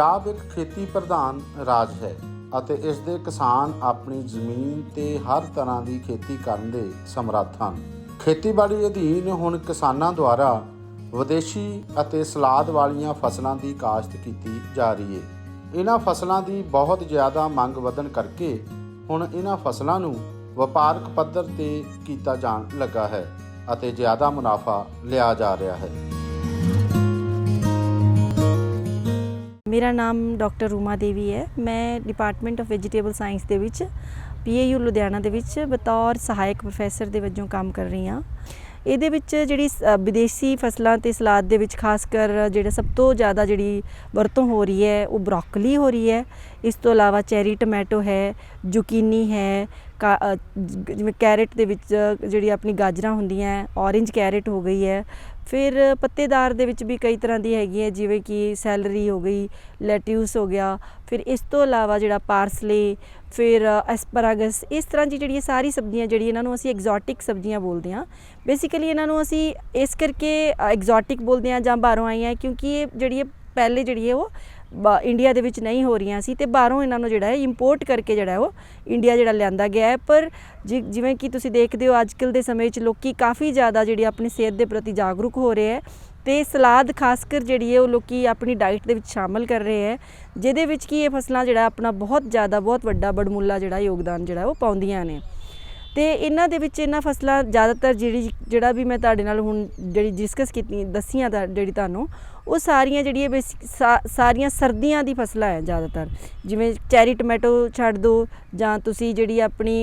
ਪੰਜਾਬ ਇੱਕ ਖੇਤੀ ਪ੍ਰਧਾਨ ਰਾਜ ਹੈ ਅਤੇ ਇਸ ਦੇ ਕਿਸਾਨ ਆਪਣੀ ਜ਼ਮੀਨ ਤੇ ਹਰ ਤਰ੍ਹਾਂ ਦੀ ਖੇਤੀ ਕਰਨ ਦੇ ਸਮਰੱਥ ਹਨ। ਖੇਤੀਬਾੜੀ ਅਧੀਨ ਹੁਣ ਕਿਸਾਨਾਂ ਦੁਆਰਾ ਵਿਦੇਸ਼ੀ ਅਤੇ ਸਲਾਦ ਵਾਲੀਆਂ ਫਸਲਾਂ ਦੀ ਕਾਸ਼ਤ ਕੀਤੀ ਜਾ ਰਹੀ ਹੈ। ਇਹਨਾਂ ਫਸਲਾਂ ਦੀ ਬਹੁਤ ਜ਼ਿਆਦਾ ਮੰਗ ਵਧਣ ਕਰਕੇ ਹੁਣ ਇਹਨਾਂ ਫਸਲਾਂ ਨੂੰ ਵਪਾਰਕ ਪੱਧਰ ਤੇ ਕੀਤਾ ਜਾਣ ਲੱਗਾ ਹੈ ਅਤੇ ਜ਼ਿਆਦਾ ਮੁਨਾਫਾ ਲਿਆ ਜਾ ਰਿਹਾ ਹੈ। ਮੇਰਾ ਨਾਮ ਡਾਕਟਰ ਰੂਮਾ ਦੇਵੀ ਹੈ। ਮੈਂ ਡਿਪਾਰਟਮੈਂਟ ਆਫ ਵੈਜੀਟੇਬਲ ਸਾਇੰਸ ਦੇ ਵਿੱਚ ਪੀਏਯੂ ਲੁਧਿਆਣਾ ਦੇ ਵਿੱਚ ਬਤੌਰ ਸਹਾਇਕ ਪ੍ਰੋਫੈਸਰ ਦੇ ਵਜੋਂ ਕੰਮ ਕਰ ਰਹੀ ਹਾਂ। ਇਹਦੇ ਵਿੱਚ ਜਿਹੜੀ ਸ- ਵਿਦੇਸ਼ੀ ਫਸਲਾਂ ਤੇ ਸਲਾਦ ਦੇ ਵਿੱਚ ਖਾਸ ਕਰ ਜਿਹੜਾ ਸਭ ਤੋਂ ਜ਼ਿਆਦਾ ਜਿਹੜੀ ਵਰਤੋਂ ਹੋ ਰਹੀ ਹੈ, ਉਹ ਬਰੋਕਲੀ ਹੋ ਰਹੀ ਹੈ। ਇਸ ਤੋਂ ਇਲਾਵਾ ਚੈਰੀ ਟੋਮੈਟੋ ਹੈ, ਜ਼ੁਕੀਨੀ ਹੈ, ਕਾ- ਜਿਵੇਂ ਕੈਰਟ ਦੇ ਵਿੱਚ ਜਿਹੜੀ ਆਪਣੀ ਗਾਜਰਾਂ ਹੁੰਦੀਆਂ ਔਰੇਂਜ ਕੈਰਟ ਹੋ ਗਈ ਹੈ ਫਿਰ ਪੱਤੇਦਾਰ ਦੇ ਵਿੱਚ ਵੀ ਕਈ ਤਰ੍ਹਾਂ ਦੀ ਹੈਗੀ ਹੈ ਜਿਵੇਂ ਕਿ ਸੈਲਰੀ ਹੋ ਗਈ ਲੈਟਿਊਸ ਹੋ ਗਿਆ, ਫਿਰ ਇਸ ਤੋਂ ਇਲਾਵਾ ਜਿਹੜਾ ਪਾਰਸਲੇ ਫਿਰ ਐਸਪਰਾਗਸ ਇਸ ਤਰ੍ਹਾਂ ਦੀ ਜਿਹੜੀ ਸਾਰੀ ਸਬਜ਼ੀਆਂ ਜਿਹੜੀ ਇਹਨਾਂ ਨੂੰ ਅਸੀਂ ਐਗਜ਼ੋਟਿਕ ਸਬਜ਼ੀਆਂ ਬੋਲਦੇ ਹਾਂ। ਬੇਸਿਕਲੀ ਇਹਨਾਂ ਨੂੰ ਅਸੀਂ ਇਸ ਕਰਕੇ ਐਗਜ਼ੋਟਿਕ ਬੋਲਦੇ ਹਾਂ ਜਾਂ ਬਾਹਰੋਂ ਆਈਆਂ ਕਿਉਂਕਿ ਇਹ ਜਿਹੜੀ ਹੈ ਪਹਿਲੇ ਜਿਹੜੀ ਹੈ ਉਹ, ਬਾ- ਇੰਡੀਆ ਦੇ ਵਿੱਚ ਨਹੀਂ ਹੋ ਰਹੀਆਂ ਸੀ ਤੇ ਬਾਹਰੋਂ ਇਹਨਾਂ ਨੂੰ ਜਿਹੜਾ ਹੈ ਇੰਪੋਰਟ ਕਰਕੇ ਜਿਹੜਾ ਉਹ ਇੰਡੀਆ ਜਿਹੜਾ ਲਿਆਂਦਾ ਗਿਆ ਹੈ। ਪਰ ਜਿ- ਜਿਵੇਂ ਕਿ ਤੁਸੀਂ ਦੇਖਦੇ ਹੋ ਅੱਜਕੱਲ ਦੇ ਸਮੇਂ ਵਿੱਚ ਲੋਕੀ ਕਾਫੀ ਜ਼ਿਆਦਾ ਜਿਹੜੀ ਆਪਣੀ ਸਿਹਤ ਦੇ ਪ੍ਰਤੀ ਜਾਗਰੂਕ ਹੋ ਰਹੇ ਹੈ ਤੇ ਸਲਾਦ ਖਾਸ ਕਰ ਜਿਹੜੀ ਹੈ ਉਹ ਲੋਕੀ ਆਪਣੀ ਡਾਈਟ ਦੇ ਵਿੱਚ ਸ਼ਾਮਲ ਕਰ ਰਹੇ ਹੈ, ਜਿਹਦੇ ਵਿੱਚ ਕੀ ਇਹ ਫਸਲਾਂ ਜਿਹੜਾ ਆਪਣਾ ਬਹੁਤ ਜ਼ਿਆਦਾ, ਬਹੁਤ ਵੱਡਾ ਬੜਮੁੱਲਾ ਜਿਹੜਾ ਯੋਗਦਾਨ ਜਿਹੜਾ ਉਹ ਪਾਉਂਦੀਆਂ ਨੇ। ਤੇ ਇਹਨਾਂ ਦੇ ਵਿੱਚ ਇਹਨਾਂ ਫਸਲਾਂ ਜ਼ਿਆਦਾਤਰ ਜਿਹੜੀ, ਜਿਹੜਾ ਵੀ ਮੈਂ ਤੁਹਾਡੇ ਨਾਲ ਹੁਣ ਜਿਹੜੀ ਡਿਸਕਸ ਕੀਤੀ, ਦੱਸੀਆਂ ਤਾਂ, ਜਿਹੜੀ ਤੁਹਾਨੂੰ ਉਹ ਸਾਰੀਆਂ ਜਿਹੜੀਆਂ ਬੇਸਿਕ ਸਾਰੀਆਂ ਸਰਦੀਆਂ ਦੀ ਫਸਲਾਂ ਹੈ ਜ਼ਿਆਦਾਤਰ। ਜਿਵੇਂ ਚੈਰੀ ਟੋਮੈਟੋ ਛੱਡ ਦਿਓ ਜਾਂ ਤੁਸੀਂ ਜਿਹੜੀ ਆਪਣੀ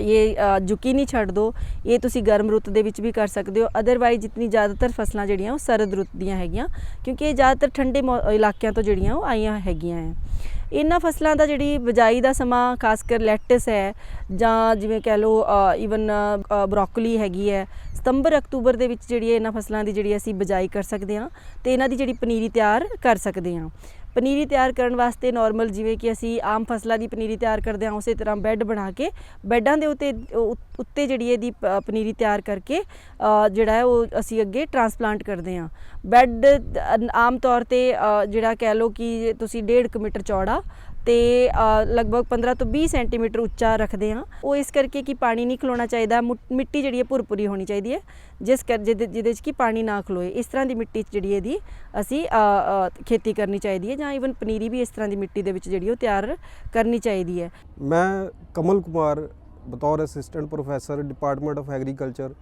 ਇਹ ਅ, ਜ਼ੁਕੀਨੀ ਛੱਡ ਦਿਓ ਇਹ ਤੁਸੀਂ ਗਰਮ ਰੁੱਤ ਦੇ ਵਿੱਚ ਵੀ ਕਰ ਸਕਦੇ ਹੋ। ਅਦਰਵਾਈਜ਼ ਜਿਤਨੀ ਜ਼ਿਆਦਾਤਰ ਫਸਲਾਂ ਜਿਹੜੀਆਂ ਉਹ ਸਰਦ ਰੁੱਤ ਦੀਆਂ ਹੈਗੀਆਂ ਕਿਉਂਕਿ ਇਹ ਜ਼ਿਆਦਾਤਰ ਠੰਡੇ ਮੌ- ਇਲਾਕਿਆਂ ਤੋਂ ਜਿਹੜੀਆਂ ਉਹ ਆਈਆਂ ਹੈਗੀਆਂ ਹੈ। ਇਹਨਾਂ ਫਸਲਾਂ ਦਾ ਜਿਹੜੀ ਬਜਾਈ ਦਾ ਸਮਾਂ, ਖਾਸ ਕਰ ਲੈਟਸ ਹੈ, ਜਾਂ ਜਿਵੇਂ ਕਹਿ ਲਓ ਈਵਨ ਬਰੋਕਲੀ ਹੈਗੀ ਹੈ, ਸਤੰਬਰ, ਅਕਤੂਬਰ ਦੇ ਵਿੱਚ ਜਿਹੜੀ ਹੈ ਇਹਨਾਂ ਫਸਲਾਂ ਦੀ ਜਿਹੜੀ ਅਸੀਂ ਬਜਾਈ ਕਰ ਸਕਦੇ ਹਾਂ, ਤੇ ਇਹਨਾਂ ਦੀ ਜਿਹੜੀ ਪਨੀਰੀ ਤਿਆਰ ਕਰ ਸਕਦੇ ਹਾਂ। ਪਨੀਰੀ ਤਿਆਰ ਕਰਨ ਵਾਸਤੇ ਨਾਰਮਲ ਜਿਵੇਂ ਕਿ ਅਸੀਂ ਆਮ ਫਸਲਾਂ ਦੀ ਪਨੀਰੀ ਤਿਆਰ ਕਰਦੇ ਹਾਂ, ਉਸੇ ਤਰ੍ਹਾਂ ਬੈੱਡ ਬਣਾ ਕੇ ਬੈੱਡਾਂ ਦੇ ਉੱਤੇ ਉੱਤੇ ਜਿਹੜੀ ਇਹਦੀ ਪਨੀਰੀ ਤਿਆਰ ਕਰਕੇ ਜਿਹੜਾ ਹੈ ਉਹ ਅਸੀਂ ਅੱਗੇ ਟਰਾਂਸਪਲਾਂਟ ਕਰਦੇ ਹਾਂ। ਬੈੱਡ ਆਮ ਤੌਰ ਤੇ ਜਿਹੜਾ ਕਹਿ ਲਓ ਕਿ ਤੁਸੀਂ 1.5 ਮੀਟਰ ਚੌੜਾ ਤੇ ਲਗਭਗ 15 ਤੋਂ 20 ਸੈਂਟੀਮੀਟਰ ਉੱਚਾ ਰੱਖਦੇ ਹਾਂ। ਉਹ ਇਸ ਕਰਕੇ ਕਿ ਪਾਣੀ ਨਹੀਂ ਖਲੋਣਾ ਚਾਹੀਦਾ ਮਿੱਟੀ ਜਿਹੜੀ ਹੈ ਭੁਰਭੁਰੀ ਹੋਣੀ ਚਾਹੀਦੀ ਹੈ, ਜਿਸ ਕਰ, ਜਿਹਦੇ ਜਿਹਦੇ 'ਚ ਕਿ ਪਾਣੀ ਨਾ ਖਲੋਏ। ਇਸ ਤਰ੍ਹਾਂ ਦੀ ਮਿੱਟੀ 'ਚ ਜਿਹੜੀ ਇਹਦੀ ਅਸੀਂ ਖੇਤੀ ਕਰਨੀ ਚਾਹੀਦੀ ਹੈ ਜਾਂ ਈਵਨ ਪਨੀਰੀ ਵੀ ਇਸ ਤਰ੍ਹਾਂ ਦੀ ਮਿੱਟੀ ਦੇ ਵਿੱਚ ਜਿਹੜੀ ਉਹ ਤਿਆਰ ਕਰਨੀ ਚਾਹੀਦੀ ਹੈ। ਮੈਂ ਕਮਲ ਕੁਮਾਰ, ਬਤੌਰ assistant professor department of agriculture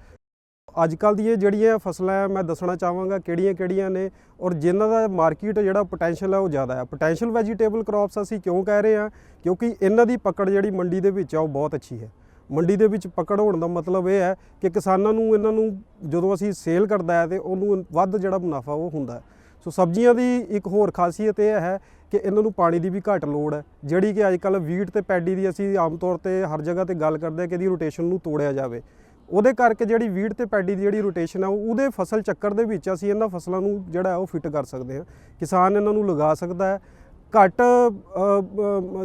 ਅੱਜ ਕੱਲ੍ਹ ਦੀਆਂ ਜਿਹੜੀਆਂ ਫਸਲਾਂ ਹੈ ਮੈਂ ਦੱਸਣਾ ਚਾਹਾਂਗਾ ਕਿਹੜੀਆਂ ਕਿਹੜੀਆਂ ਨੇ ਔਰ ਜਿਨ੍ਹਾਂ ਦਾ ਮਾਰਕੀਟ ਜਿਹੜਾ ਪੋਟੈਂਸ਼ੀਅਲ ਹੈ ਉਹ ਜ਼ਿਆਦਾ ਹੈ ਪੋਟੈਂਸ਼ੀਅਲ ਵੈਜੀਟੇਬਲ ਕ੍ਰੌਪਸ ਅਸੀਂ ਕਿਉਂ ਕਹਿ ਰਹੇ ਹਾਂ ਕਿਉਂਕਿ ਇਹਨਾਂ ਦੀ ਪਕੜ ਜਿਹੜੀ ਮੰਡੀ ਦੇ ਵਿੱਚ ਆ, ਉਹ ਬਹੁਤ ਅੱਛੀ ਹੈ। ਮੰਡੀ ਦੇ ਵਿੱਚ ਪਕੜ ਹੋਣ ਦਾ ਮਤਲਬ ਇਹ ਹੈ ਕਿ ਕਿਸਾਨਾਂ ਨੂੰ, ਇਹਨਾਂ ਨੂੰ ਜਦੋਂ ਅਸੀਂ ਸੇਲ ਕਰਦਾ ਹੈ ਤੇ ਉਹਨੂੰ ਵੱਧ ਜਿਹੜਾ ਮੁਨਾਫਾ ਉਹ ਹੁੰਦਾ ਹੈ। ਸੋ ਸਬਜ਼ੀਆਂ ਦੀ ਇੱਕ ਹੋਰ ਖਾਸੀਅਤ ਇਹ ਹੈ ਕਿ ਇਹਨਾਂ ਨੂੰ ਪਾਣੀ ਦੀ ਵੀ ਘੱਟ ਲੋੜ ਹੈ, ਜਿਹੜੀ ਕਿ ਅੱਜ ਕੱਲ੍ਹ ਵੀਟ ਤੇ ਪੈਡੀ ਦੀ ਅਸੀਂ ਆਮ ਤੌਰ ਤੇ ਹਰ ਜਗ੍ਹਾ ਤੇ ਗੱਲ ਕਰਦੇ ਹਾਂ ਕਿ ਇਹਦੀ ਰੋਟੇਸ਼ਨ ਨੂੰ ਤੋੜਿਆ ਜਾਵੇ। ਉਹਦੇ ਕਰਕੇ ਜਿਹੜੀ ਵੀਟ ਤੇ ਪੈਡੀ ਦੀ ਜਿਹੜੀ ਰੋਟੇਸ਼ਨ ਹੈ ਉਹ- ਉਹਦੇ ਫਸਲ ਚੱਕਰ ਦੇ ਵਿੱਚ ਅਸੀਂ ਇਹਨਾਂ ਫਸਲਾਂ ਨੂੰ ਜਿਹੜਾ ਉਹ ਫਿੱਟ ਕਰ ਸਕਦੇ ਹਾਂ। ਕਿਸਾਨ ਇਹਨਾਂ ਨੂੰ ਲਗਾ ਸਕਦਾ ਹੈ। ਘੱਟ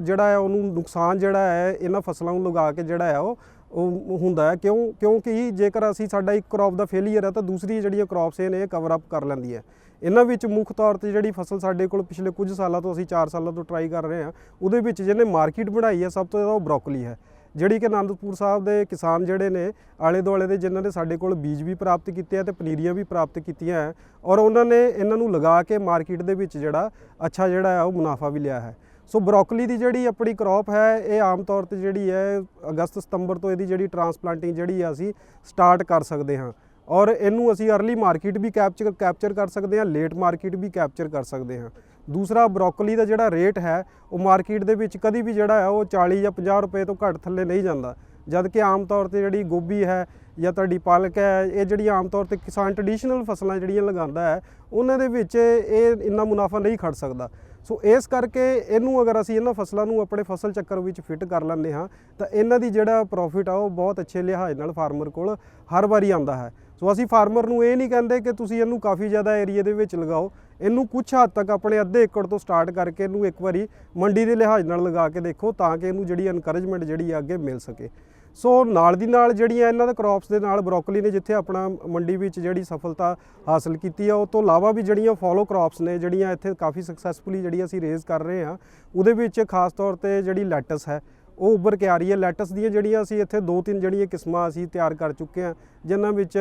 ਜਿਹੜਾ ਹੈ ਉਹਨੂੰ ਨੁਕਸਾਨ ਜਿਹੜਾ ਹੈ, ਇਹਨਾਂ ਫਸਲਾਂ ਨੂੰ ਲਗਾ ਕੇ ਜਿਹੜਾ ਹੈ ਉਹ ਉਹ ਹੁੰਦਾ ਹੈ। ਕਿਉਂ, ਕਿਉਂਕਿ ਜੇਕਰ ਅਸੀਂ ਸਾਡਾ ਇੱਕ ਕ੍ਰੌਪ ਦਾ ਫੇਲੀਅਰ ਹੈ ਤਾਂ ਦੂਸਰੀ ਜਿਹੜੀਆਂ ਕ੍ਰੌਪਸ ਇਹ ਨੇ, ਇਹ ਕਵਰ ਅਪ ਕਰ ਲੈਂਦੀ ਹੈ। ਇਹਨਾਂ ਵਿੱਚ ਮੁੱਖ ਤੌਰ ਤੇ ਜਿਹੜੀ ਫਸਲ ਸਾਡੇ ਕੋਲ ਪਿਛਲੇ ਕੁਝ ਸਾਲਾਂ ਤੋਂ, ਅਸੀਂ 4 ਸਾਲਾਂ ਤੋਂ ਟਰਾਈ ਕਰ ਰਹੇ ਹਾਂ, ਉਹਦੇ ਵਿੱਚ ਜਿਹਨੇ ਮਾਰਕੀਟ ਬਣਾਈ ਹੈ, ਸਭ ਤੋਂ ਜ਼ਿਆਦਾ ਉਹ ਬਰੋਕਲੀ ਹੈ। ਜਿਹੜੀ ਕਿ ਆਨੰਦਪੁਰ ਸਾਹਿਬ ਦੇ ਕਿਸਾਨ ਜਿਹੜੇ ਨੇ, ਆਲੇ ਦੁਆਲੇ ਦੇ ਜਿਨ੍ਹਾਂ ਨੇ ਸਾਡੇ ਕੋਲ ਬੀਜ ਵੀ ਪ੍ਰਾਪਤ ਕੀਤੇ ਆ ਤੇ ਪਨੀਰੀਆਂ ਵੀ ਪ੍ਰਾਪਤ ਕੀਤੀਆਂ ਹੈ ਔਰ ਉਹਨਾਂ ਨੇ ਇਹਨਾਂ ਨੂੰ ਲਗਾ ਕੇ ਮਾਰਕੀਟ ਦੇ ਵਿੱਚ ਜਿਹੜਾ ਅੱਛਾ ਜਿਹੜਾ ਆ ਉਹ ਮੁਨਾਫਾ ਵੀ ਲਿਆ ਹੈ। ਸੋ ਬਰੋਕਲੀ ਦੀ ਜਿਹੜੀ ਆਪਣੀ ਕ੍ਰੌਪ ਹੈ, ਇਹ ਆਮ ਤੌਰ ਤੇ ਜਿਹੜੀ ਹੈ, ਅਗਸਤ ਸਤੰਬਰ ਤੋਂ ਇਹਦੀ ਜਿਹੜੀ ਟਰਾਂਸਪਲਾਂਟਿੰਗ ਜਿਹੜੀ ਆ ਅਸੀਂ ਸਟਾਰਟ ਕਰ ਸਕਦੇ ਹਾਂ ਔਰ ਇਹਨੂੰ ਅਸੀਂ ਅਰਲੀ ਮਾਰਕੀਟ ਵੀ ਕੈਪਚਰ ਕੈਪਚਰ ਕਰ ਸਕਦੇ ਹਾਂ ਲੇਟ ਮਾਰਕੀਟ ਵੀ ਕੈਪਚਰ ਕਰ ਸਕਦੇ ਹਾਂ। ਦੂਸਰਾ ਬਰੋਕਲੀ ਦਾ ਜਿਹੜਾ ਰੇਟ ਹੈ, ਉਹ ਮਾਰਕੀਟ ਦੇ ਵਿੱਚ ਕਦੀ ਵੀ ਜਿਹੜਾ ਹੈ, ਉਹ 40 ਜਾਂ 50 ਰੁਪਏ ਤੋਂ ਘੱਟ ਥੱਲੇ ਨਹੀਂ ਜਾਂਦਾ। ਜਦ ਕਿ ਆਮ ਤੌਰ ਤੇ ਜਿਹੜੀ ਗੋਭੀ ਹੈ ਜਾਂ ਤੁਹਾਡੀ ਪਾਲਕ ਹੈ, ਇਹ ਜਿਹੜੀ ਆਮ ਤੌਰ ਤੇ ਕਿਸਾਨ ਟ੍ਰੈਡੀਸ਼ਨਲ ਫਸਲਾਂ ਜਿਹੜੀਆਂ ਲਗਾਉਂਦਾ ਹੈ, ਉਹਨਾਂ ਦੇ ਵਿੱਚ ਇਹ ਇੰਨਾ ਮੁਨਾਫਾ ਨਹੀਂ ਖੜ ਸਕਦਾ। ਸੋ ਇਸ ਕਰਕੇ ਇਹਨੂੰ ਅਗਰ ਅਸੀਂ ਇਹਨਾਂ ਫਸਲਾਂ ਨੂੰ ਆਪਣੇ ਫਸਲ ਚੱਕਰ ਵਿੱਚ ਫਿੱਟ ਕਰ ਲੈਂਦੇ ਹਾਂ, ਤਾਂ ਇਹਨਾਂ ਦੀ ਜਿਹੜਾ ਪ੍ਰੋਫਿਟ ਆ, ਉਹ ਬਹੁਤ ਅੱਛੇ ਲਿਹਾਜ਼ ਨਾਲ ਫਾਰਮਰ ਕੋਲ ਹਰ ਵਾਰੀ ਆਉਂਦਾ ਹੈ। ਸੋ ਅਸੀਂ ਫਾਰਮਰ ਨੂੰ ਇਹ ਨਹੀਂ ਕਹਿੰਦੇ ਕਿ ਤੁਸੀਂ ਇਹਨੂੰ ਕਾਫੀ ਜ਼ਿਆਦਾ ਏਰੀਆ ਦੇ ਵਿੱਚ ਲਗਾਓ। ਇਹਨੂੰ ਕੁਝ ਹੱਦ ਤੱਕ ਆਪਣੇ ਅੱਧੇ ਏਕੜ ਤੋਂ ਸਟਾਰਟ ਕਰਕੇ ਇਹਨੂੰ ਇੱਕ ਵਾਰੀ ਮੰਡੀ ਦੇ ਲਿਹਾਜ਼ ਨਾਲ ਲਗਾ ਕੇ ਦੇਖੋ ਤਾਂ ਕਿ ਇਹਨੂੰ ਜਿਹੜੀ ਐਨਕਰੇਜਮੈਂਟ ਜਿਹੜੀ ਆ ਅੱਗੇ ਮਿਲ ਸਕੇ। ਸੋ ਨਾਲ ਦੀ ਨਾਲ ਜਿਹੜੀਆਂ ਇਹਨਾਂ ਦੇ ਕ੍ਰੌਪਸ ਦੇ ਨਾਲ ਬਰੋਕਲੀ ਨੇ, ਜਿੱਥੇ ਆਪਣਾ ਮੰਡੀ ਵਿੱਚ ਜਿਹੜੀ ਸਫਲਤਾ ਹਾਸਲ ਕੀਤੀ ਆ, ਉਹ ਤੋਂ ਇਲਾਵਾ ਵੀ ਜਿਹੜੀਆਂ ਫੋਲੋ ਕ੍ਰੌਪਸ ਨੇ, ਜਿਹੜੀਆਂ ਇੱਥੇ ਕਾਫੀ ਸਕਸੈਸਫੁਲੀ ਜਿਹੜੀ ਅਸੀਂ ਰੇਜ਼ ਕਰ ਰਹੇ ਹਾਂ, ਉਹਦੇ ਵਿੱਚ ਖਾਸ ਤੌਰ ਤੇ ਜਿਹੜੀ ਲੈਟਸ ਹੈ, ਉਹ ਉੱਭਰ ਕੇ ਆ ਰਹੀ ਹੈ। ਲੈਟਸ ਦੀਆਂ ਜਿਹੜੀਆਂ ਅਸੀਂ ਇੱਥੇ ਦੋ ਤਿੰਨ ਜਿਹੜੀਆਂ ਕਿਸਮਾਂ ਅਸੀਂ ਤਿਆਰ ਕਰ ਚੁੱਕੇ ਹਾਂ, ਜਿਨ੍ਹਾਂ ਵਿੱਚ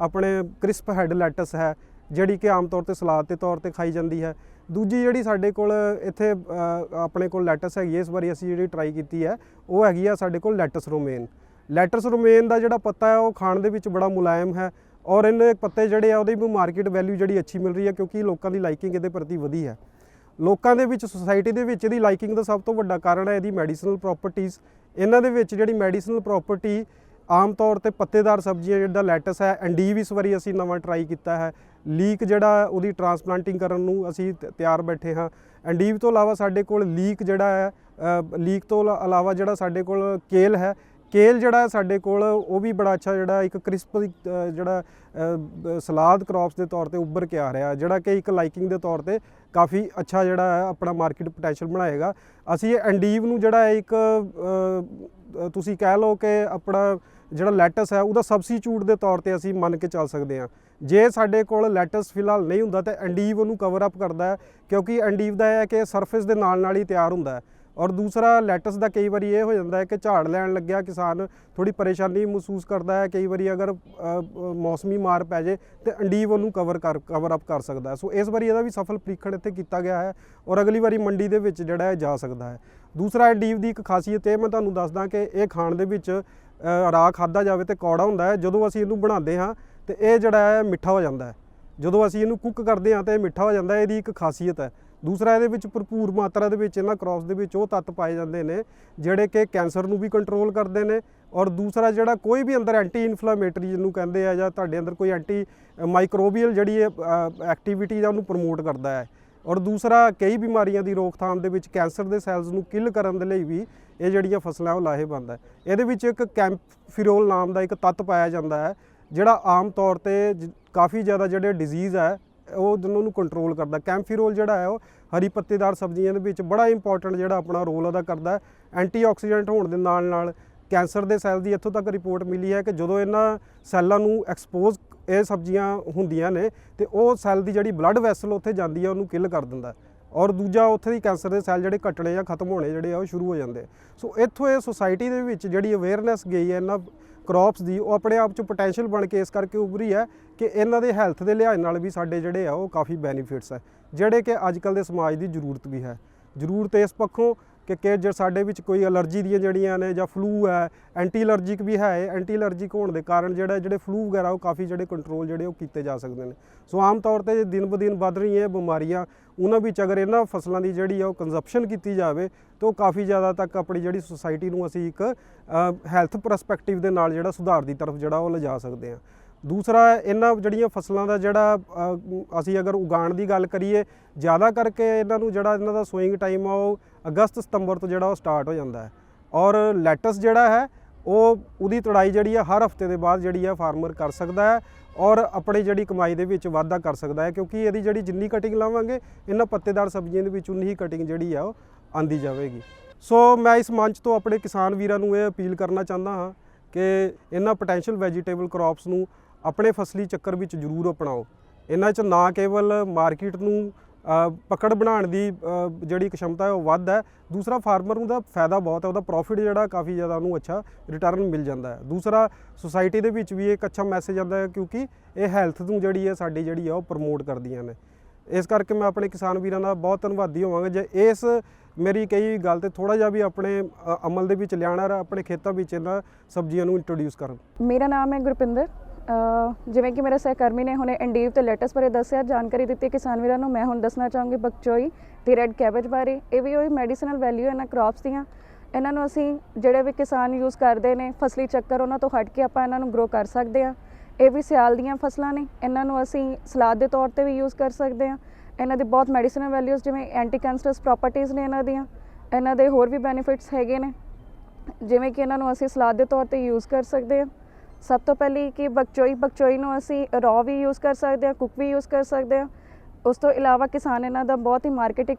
ਆਪਣੇ ਕ੍ਰਿਸਪ ਹੈਡ ਲੈਟਸ ਹੈ ਜਿਹੜੀ ਕਿ ਆਮ ਤੌਰ ਤੇ ਸਲਾਦ ਦੇ ਤੌਰ ਤੇ ਖਾਈ ਜਾਂਦੀ ਹੈ। ਦੂਜੀ ਜਿਹੜੀ ਸਾਡੇ ਕੋਲ, ਇੱਥੇ ਆਪਣੇ ਕੋਲ ਲੈਟਸ ਹੈਗੀ ਹੈ। ਇਸ ਵਾਰੀ ਅਸੀਂ ਜਿਹੜੀ ਟਰਾਈ ਕੀਤੀ ਹੈ, ਉਹ ਹੈਗੀ ਆ ਸਾਡੇ ਕੋਲ ਲੈਟਸ ਰੋਮੇਨ। ਲੈਟਸ ਰੋਮੇਨ ਦਾ ਜਿਹੜਾ ਪੱਤਾ ਹੈ, ਉਹ ਖਾਣ ਦੇ ਵਿੱਚ ਬੜਾ ਮੁਲਾਇਮ ਹੈ ਔਰ ਇਹਨੇ ਪੱਤੇ ਜਿਹੜੇ ਆ, ਉਹਦੀ ਵੀ ਮਾਰਕੀਟ ਵੈਲਿਊ ਜਿਹੜੀ ਅੱਛੀ ਮਿਲ ਰਹੀ ਹੈ ਕਿਉਂਕਿ ਲੋਕਾਂ ਦੀ ਲਾਈਕਿੰਗ ਇਹਦੇ ਪ੍ਰਤੀ ਵਧੀ ਹੈ। ਲੋਕਾਂ ਦੇ ਵਿੱਚ ਸੁਸਾਇਟੀ ਦੇ ਵਿੱਚ ਇਹਦੀ ਲਾਈਕਿੰਗ ਦਾ ਸਭ ਤੋਂ ਵੱਡਾ ਕਾਰਨ ਹੈ ਇਹਦੀ ਮੈਡੀਸਨਲ ਪ੍ਰੋਪਰਟੀਆਂ ਇਹਨਾਂ ਦੇ ਵਿੱਚ ਜਿਹੜੀ ਮੈਡੀਸਨਲ ਪ੍ਰੋਪਰਟੀ ਆਮ ਤੌਰ ਤੇ ਪੱਤੇਦਾਰ ਸਬਜ਼ੀਆਂ, ਜਿਹੜਾ ਲੈਟਸ ਹੈ ਐਂਡੀਵ ਇਸ ਵਾਰੀ ਅਸੀਂ ਨਵਾਂ ਟਰਾਈ ਕੀਤਾ ਹੈ। ਲੀਕ ਜਿਹੜਾ ਉਹਦੀ ਟਰਾਂਸਪਲਾਂਟਿੰਗ ਕਰਨ ਨੂੰ ਅਸੀਂ ਤਿਆਰ ਬੈਠੇ ਹਾਂ। ਐਂਡੀਵ ਤੋਂ ਇਲਾਵਾ ਸਾਡੇ ਕੋਲ ਲੀਕ ਜਿਹੜਾ ਹੈ ਲੀਕ ਤੋਂ ਇਲਾਵਾ ਜਿਹੜਾ ਸਾਡੇ ਕੋਲ ਕੇਲ ਹੈ, ਕੇਲ ਜਿਹੜਾ ਹੈ ਸਾਡੇ ਕੋਲ ਉਹ ਵੀ ਬੜਾ ਅੱਛਾ ਜਿਹੜਾ ਇੱਕ ਕ੍ਰਿਸਪ ਜਿਹੜਾ ਸਲਾਦ ਕ੍ਰੌਪਸ ਦੇ ਤੌਰ ਤੇ ਉੱਭਰ ਕੇ ਆ ਰਿਹਾ। ਜਿਹੜਾ ਕਿ ਇੱਕ ਲਾਈਕਿੰਗ ਦੇ ਤੌਰ ਤੇ ਕਾਫੀ ਅੱਛਾ ਜਿਹੜਾ ਹੈ, ਆਪਣਾ ਮਾਰਕੀਟ ਪੋਟੈਂਸ਼ੀਅਲ ਬਣਾਏਗਾ। ਅਸੀਂ ਇਹ ਐਂਡੀਵ ਨੂੰ ਜਿਹੜਾ ਹੈ ਇੱਕ ਤੁਸੀਂ ਕਹਿ ਲਓ ਕਿ ਆਪਣਾ ਜਿਹੜਾ ਲੈਟਸ ਹੈ, ਉਹਦਾ ਸਬਸਟੀਚਿਊਟ ਦੇ ਤੌਰ ਤੇ ਅਸੀਂ ਮੰਨ ਕੇ ਚੱਲ ਸਕਦੇ ਹਾਂ। ਜੇ ਸਾਡੇ ਕੋਲ ਲੈਟਸ ਫਿਲਹਾਲ ਨਹੀਂ ਹੁੰਦਾ ਤਾਂ ਐਂਡੀਵ ਉਹਨੂੰ ਕਵਰ ਅਪ ਕਰਦਾ ਹੈ ਕਿਉਂਕਿ ਐਂਡੀਵ ਦਾ ਇਹ ਹੈ ਕਿ ਸਰਫੇਸ ਦੇ ਨਾਲ ਨਾਲ ਹੀ ਤਿਆਰ ਹੁੰਦਾ ਹੈ। ਔਰ ਦੂਸਰਾ ਲੈਟਸ ਦਾ ਕਈ ਵਾਰੀ ਇਹ ਹੋ ਜਾਂਦਾ ਹੈ ਕਿ ਝਾੜ ਲੈਣ ਲੱਗਿਆ ਕਿਸਾਨ ਥੋੜੀ ਪਰੇਸ਼ਾਨੀ ਮਹਿਸੂਸ ਕਰਦਾ ਹੈ ਕਈ ਵਾਰੀ ਅਗਰ ਮੌਸਮੀ ਮਾਰ ਪੈ ਜੇ ਤੇ ਅੰਡੀਵ ਉਹਨੂੰ ਕਵਰ ਕਰ ਕਵਰ ਅਪ ਕਰ ਸਕਦਾ ਸੋ ਇਸ ਵਾਰੀ ਇਹਦਾ ਵੀ ਸਫਲ ਪ੍ਰੀਖਣ ਇੱਥੇ ਕੀਤਾ ਗਿਆ ਹੈ ਔਰ ਅਗਲੀ ਵਾਰੀ ਮੰਡੀ ਦੇ ਵਿੱਚ ਜਿਹੜਾ ਹੈ ਜਾ ਸਕਦਾ ਹੈ। ਦੂਸਰਾ ਅੰਡੀਵ ਦੀ ਇੱਕ ਖਾਸੀਅਤ ਇਹ ਮੈਂ ਤੁਹਾਨੂੰ ਦੱਸਦਾ ਕਿ ਇਹ ਖਾਣ ਦੇ ਵਿੱਚ ਅ, ਰਾਹ ਖਾਦਾ ਜਾਵੇ ਤੇ ਕੌੜਾ ਹੁੰਦਾ ਹੈ। ਜਦੋਂ ਅਸੀਂ ਇਹਨੂੰ ਬਣਾਉਂਦੇ ਹਾਂ ਤੇ ਇਹ ਜਿਹੜਾ ਹੈ ਮਿੱਠਾ ਹੋ ਜਾਂਦਾ ਹੈ। ਜਦੋਂ ਅਸੀਂ ਇਹਨੂੰ ਕੁੱਕ ਕਰਦੇ ਹਾਂ ਤਾਂ ਇਹ ਮਿੱਠਾ ਹੋ ਜਾਂਦਾ ਹੈ, ਇਹਦੀ ਇੱਕ ਖਾਸੀਅਤ ਹੈ। ਦੂਸਰਾ ਇਹਦੇ ਵਿੱਚ ਭਰਪੂਰ ਮਾਤਰਾ ਦੇ ਵਿੱਚ ਇਹਨਾਂ ਕ੍ਰੌਸ ਦੇ ਵਿੱਚ ਉਹ ਤੱਤ ਪਾਏ ਜਾਂਦੇ ਨੇ, ਜਿਹੜੇ ਕਿ ਕੈਂਸਰ ਨੂੰ ਵੀ ਕੰਟਰੋਲ ਕਰਦੇ ਨੇ ਔਰ ਦੂਸਰਾ ਜਿਹੜਾ ਕੋਈ ਵੀ ਅੰਦਰ ਐਂਟੀ ਇਨਫਲਾਮੇਟਰੀ ਜਿਹਨੂੰ ਕਹਿੰਦੇ ਆ ਜਾਂ ਤੁਹਾਡੇ ਅੰਦਰ ਕੋਈ ਐਂਟੀ ਮਾਈਕਰੋਬੀਅਲ ਜਿਹੜੀ ਐਕਟੀਵਿਟੀ ਆ ਉਹਨੂੰ ਪ੍ਰਮੋਟ ਕਰਦਾ ਹੈ। ਔਰ ਦੂਸਰਾ ਕਈ ਬਿਮਾਰੀਆਂ ਦੀ ਰੋਕਥਾਮ ਦੇ ਵਿੱਚ ਕੈਂਸਰ ਦੇ ਸੈਲਸ ਨੂੰ ਕਿਲ ਕਰਨ ਦੇ ਲਈ ਵੀ ਇਹ ਜਿਹੜੀਆਂ ਫਸਲਾਂ ਉਹ ਲਾਹੇਵੰਦ ਹੈ। ਇਹਦੇ ਵਿੱਚ ਇੱਕ ਕੈਂਪਫਿਰੋਲ ਨਾਮ ਦਾ ਇੱਕ ਤੱਤ ਪਾਇਆ ਜਾਂਦਾ ਹੈ ਜਿਹੜਾ ਆਮ ਤੌਰ ਤੇ ਜ- ਕਾਫੀ ਜ਼ਿਆਦਾ ਜਿਹੜੇ ਡਿਜ਼ੀਜ਼ ਹੈ, ਉਹ ਦੋਨੋਂ ਨੂੰ ਕੰਟਰੋਲ ਕਰਦਾ। ਕੈਂਫੀਰੋਲ ਜਿਹੜਾ ਹੈ, ਉਹ ਹਰੀ ਪੱਤੇਦਾਰ ਸਬਜ਼ੀਆਂ ਦੇ ਵਿੱਚ ਬੜਾ ਇੰਪੋਰਟੈਂਟ ਜਿਹੜਾ ਆਪਣਾ ਰੋਲ ਅਦਾ ਕਰਦਾ ਹੈ। ਐਂਟੀਆਕਸੀਡੈਂਟ ਹੋਣ ਦੇ ਨਾਲ ਨਾਲ ਕੈਂਸਰ ਦੇ ਸੈੱਲ ਦੀ ਇੱਥੋਂ ਤੱਕ ਰਿਪੋਰਟ ਮਿਲੀ ਹੈ ਕਿ ਜਦੋਂ ਇਹਨਾਂ ਸੈੱਲਾਂ ਨੂੰ ਐਕਸਪੋਜ਼ ਇਹ ਸਬਜ਼ੀਆਂ ਹੁੰਦੀਆਂ ਨੇ, ਤੇ ਉਹ ਸੈੱਲ ਦੀ ਜਿਹੜੀ ਬਲੱਡ ਵੈਸਲ ਉੱਥੇ ਜਾਂਦੀ ਹੈ, ਉਹਨੂੰ ਕਿਲ ਕਰ ਦਿੰਦਾ ਔਰ ਦੂਜਾ ਉੱਥੇ ਦੀ ਕੈਂਸਰ ਦੇ ਸੈੱਲ ਜਿਹੜੇ ਘਟਣੇ ਜਾਂ ਖਤਮ ਹੋਣੇ ਜਿਹੜੇ ਆ, ਉਹ ਸ਼ੁਰੂ ਹੋ ਜਾਂਦੇ ਸੋ ਇੱਥੋਂ ਇਹ ਸੁਸਾਇਟੀ ਦੇ ਵਿੱਚ ਜਿਹੜੀ ਅਵੇਅਰਨੈਸ ਗਈ ਹੈ, ਇਹਨਾਂ ਕ੍ਰੌਪਸ ਦੀ ਉਹ ਆਪਣੇ ਆਪ ਚ ਪੋਟੈਂਸ਼ੀਅਲ ਬਣ ਕੇ ਇਸ ਕਰਕੇ ਉਭਰੀ ਹੈ ਕਿ ਇਹਨਾਂ ਦੇ ਹੈਲਥ ਦੇ ਲਿਹਾਜ਼ ਨਾਲ ਵੀ ਸਾਡੇ ਜਿਹੜੇ ਆ ਉਹ ਕਾਫੀ ਬੈਨੀਫਿਟਸ ਹੈ, ਜਿਹੜੇ ਕਿ ਅੱਜ ਕੱਲ ਦੇ ਸਮਾਜ ਦੀ ਜ਼ਰੂਰਤ ਵੀ ਹੈ। ਜ਼ਰੂਰਤ ਇਸ ਪੱਖੋਂ ਕਿ ਕਿ ਜੇ ਸਾਡੇ ਵਿੱਚ ਕੋਈ ਅਲਰਜੀ ਦੀਆਂ ਜਿਹੜੀਆਂ ਨੇ ਜਾਂ ਫਲੂ ਹੈ ਐਂਟੀ ਅਲਰਜੀਕ ਵੀ ਹੈ ਐਂਟੀ ਅਲਰਜੀਕ ਹੋਣ ਦੇ ਕਾਰਨ ਜਿਹੜਾ, ਜਿਹੜੇ ਫਲੂ ਵਗੈਰਾ, ਉਹ ਕਾਫੀ ਜਿਹੜੇ ਕੰਟਰੋਲ ਜਿਹੜੇ, ਉਹ ਕੀਤੇ ਜਾ ਸਕਦੇ ਨੇ। ਸੋ ਆਮ ਤੌਰ ਤੇ ਦਿਨ ਬ ਦਿਨ ਵੱਧ ਰਹੀਆਂ ਬਿਮਾਰੀਆਂ, ਉਹਨਾਂ ਵਿੱਚ ਅਗਰ ਇਹਨਾਂ ਫਸਲਾਂ ਦੀ ਜਿਹੜੀ ਆ ਉਹ ਕੰਜ਼ੰਪਸ਼ਨ ਕੀਤੀ ਜਾਵੇ, ਤਾਂ ਉਹ ਕਾਫੀ ਜ਼ਿਆਦਾ ਤੱਕ ਆਪਣੀ ਜਿਹੜੀ ਸੁਸਾਇਟੀ ਨੂੰ ਅਸੀਂ ਇੱਕ ਹੈਲਥ ਪਰਸਪੈਕਟਿਵ ਦੇ ਨਾਲ ਜਿਹੜਾ ਸੁਧਾਰ ਦੀ ਤਰਫ ਜਿਹੜਾ ਉਹ ਲਿਜਾ ਸਕਦੇ ਹਾਂ। ਦੂਸਰਾ, ਇਹਨਾਂ ਜਿਹੜੀਆਂ ਫਸਲਾਂ ਦਾ ਜਿਹੜਾ ਅਸੀਂ ਅਗਰ ਉਗਾਉਣ ਦੀ ਗੱਲ ਕਰੀਏ, ਜ਼ਿਆਦਾ ਕਰਕੇ ਇਹਨਾਂ ਨੂੰ ਜਿਹੜਾ ਇਹਨਾਂ ਦਾ ਸੋਇੰਗ ਟਾਈਮ ਆ, ਉਹ ਅਗਸਤ ਸਤੰਬਰ ਤੋਂ ਜਿਹੜਾ ਉਹ ਸਟਾਰਟ ਹੋ ਜਾਂਦਾ ਹੈ। ਔਰ ਲੈਟਸ ਜਿਹੜਾ ਹੈ, ਉਹ, ਉਹਦੀ ਤੜਾਈ ਜਿਹੜੀ ਆ, ਹਰ ਹਫ਼ਤੇ ਦੇ ਬਾਅਦ ਜਿਹੜੀ ਹੈ ਫਾਰਮਰ ਕਰ ਸਕਦਾ ਹੈ ਔਰ ਆਪਣੀ ਜਿਹੜੀ ਕਮਾਈ ਦੇ ਵਿੱਚ ਵਾਧਾ ਕਰ ਸਕਦਾ ਹੈ, ਕਿਉਂਕਿ ਇਹਦੀ ਜਿਹੜੀ ਜਿੰਨੀ ਕਟਿੰਗ ਲਾਵਾਂਗੇ, ਇਹਨਾਂ ਪੱਤੇਦਾਰ ਸਬਜ਼ੀਆਂ ਦੇ ਵਿੱਚ ਉਨੀ ਹੀ ਕਟਿੰਗ ਜਿਹੜੀ ਆ, ਉਹ ਆਂਦੀ ਜਾਵੇਗੀ। ਸੋ, ਮੈਂ ਇਸ ਮੰਚ ਤੋਂ ਆਪਣੇ ਕਿਸਾਨ ਵੀਰਾਂ ਨੂੰ ਇਹ ਅਪੀਲ ਕਰਨਾ ਚਾਹੁੰਦਾ ਹਾਂ ਕਿ ਇਹਨਾਂ ਪੋਟੈਂਸ਼ੀਅਲ ਵੈਜੀਟੇਬਲ ਕ੍ਰੌਪਸ ਨੂੰ ਆਪਣੇ ਫਸਲੀ ਚੱਕਰ ਵਿੱਚ ਜ਼ਰੂਰ ਅਪਣਾਓ। ਇਹਨਾਂ 'ਚ ਨਾ ਕੇਵਲ ਮਾਰਕੀਟ ਨੂੰ ਪਕੜ ਬਣਾਉਣ ਦੀ ਜਿਹੜੀ ਕਸ਼ਮਤਾ ਹੈ ਉਹ ਵੱਧ ਹੈ, ਦੂਸਰਾ ਫਾਰਮਰ ਨੂੰ ਦਾ ਫਾਇਦਾ ਬਹੁਤ ਹੈ, ਉਹਦਾ ਪ੍ਰੋਫਿਟ ਜਿਹੜਾ ਕਾਫੀ ਜ਼ਿਆਦਾ ਉਹਨੂੰ ਅੱਛਾ ਰਿਟਰਨ ਮਿਲ ਜਾਂਦਾ ਹੈ। ਦੂਸਰਾ ਸੁਸਾਇਟੀ ਦੇ ਵਿੱਚ ਵੀ ਇੱਕ ਅੱਛਾ ਮੈਸੇਜ ਆਉਂਦਾ ਹੈ ਕਿਉਂਕਿ ਇਹ ਹੈਲਥ ਨੂੰ ਜਿਹੜੀ ਹੈ, ਸਾਡੀ ਜਿਹੜੀ ਆ ਉਹ ਪ੍ਰਮੋਟ ਕਰਦੀਆਂ ਨੇ। ਇਸ ਕਰਕੇ ਮੈਂ ਆਪਣੇ ਕਿਸਾਨ ਵੀਰਾਂ ਦਾ ਬਹੁਤ ਧੰਨਵਾਦੀ ਹੋਵਾਂਗਾ ਜੇ ਇਸ ਮੇਰੀ ਕਈ ਗੱਲ ਤੇ ਥੋੜਾ ਜਿਹਾ ਵੀ ਆਪਣੇ ਅਮਲ ਦੇ ਵਿੱਚ ਲਿਆਣਾ ਆਪਣੇ ਖੇਤਾਂ ਵਿੱਚ ਇਹਨਾਂ ਸਬਜ਼ੀਆਂ ਨੂੰ ਇੰਟਰੋਡਿਊਸ ਕਰਨ। ਮੇਰਾ ਨਾਮ ਹੈ ਗੁਰਪਿੰਦਰ। ਜਿਵੇਂ ਕਿ ਮੇਰੇ ਸਹਿਕਰਮੀ ਨੇ ਹੁਣੇ ਇੰਡੀਵ ਤੇ ਲੈਟਸ ਬਾਰੇ ਦੱਸਿਆ, ਜਾਣਕਾਰੀ ਦਿੱਤੀ ਕਿਸਾਨ ਵੀਰਾਂ ਨੂੰ, ਮੈਂ ਹੁਣ ਦੱਸਣਾ ਚਾਹਾਂਗੀ ਬਕਚੋਈ ਤੇ ਰੈੱਡ ਕੈਬੇਜ ਬਾਰੇ। ਇਹ ਵੀ ਉਹੀ ਮੈਡੀਸਨਲ ਵੈਲਿਊ ਇਹਨਾਂ ਕ੍ਰੌਪਸ ਦੀਆਂ। ਇਹਨਾਂ ਨੂੰ ਅਸੀਂ ਜਿਹੜੇ ਵੀ ਕਿਸਾਨ ਯੂਜ਼ ਕਰਦੇ ਨੇ, ਫਸਲੀ ਚੱਕਰ, ਉਹਨਾਂ ਤੋਂ ਹਟ ਕੇ ਆਪਾਂ ਇਹਨਾਂ ਨੂੰ ਗਰੋ ਕਰ ਸਕਦੇ ਹਾਂ। ਇਹ ਵੀ ਸਿਆਲ ਦੀਆਂ ਫਸਲਾਂ ਨੇ, ਇਹਨਾਂ ਨੂੰ ਅਸੀਂ ਸਲਾਦ ਦੇ ਤੌਰ ਤੇ ਵੀ ਯੂਜ਼ ਕਰ ਸਕਦੇ ਹਾਂ। ਇਹਨਾਂ ਦੇ ਬਹੁਤ ਮੈਡੀਸਨਲ ਵੈਲਿਊਜ਼ ਜਿਵੇਂ ਐਂਟੀ ਕੈਂਸਰਸ ਪ੍ਰੋਪਰਟੀਆਂ ਨੇ ਇਹਨਾਂ ਦੀਆਂ। ਇਹਨਾਂ ਦੇ ਹੋਰ ਵੀ ਬੈਨੀਫਿਟਸ ਹੈਗੇ ਨੇ। ਜਿਵੇਂ ਕਿ ਇਹਨਾਂ ਨੂੰ ਅਸੀਂ ਸਲਾਦ ਦੇ ਤੌਰ ਤੇ ਯੂਜ਼ ਕਰ ਸਕਦੇ ਹਾਂ। ਸਭ ਤੋਂ ਪਹਿਲੀ ਕਿ ਬਕਚੋਈ ਬਕਚੋਈ ਨੂੰ ਅਸੀਂ ਰॉ ਵੀ ਯੂਜ਼ ਕਰ ਸਕਦੇ ਹਾਂ ਕੁੱਕ ਵੀ ਯੂਜ਼ ਕਰ ਸਕਦੇ ਹਾਂ। ਉਸ ਤੋਂ ਇਲਾਵਾ ਕਿਸਾਨ ਇਹਨਾਂ ਦਾ ਬਹੁਤ ਹੀ ਮਾਰਕੀਟਿੰਗ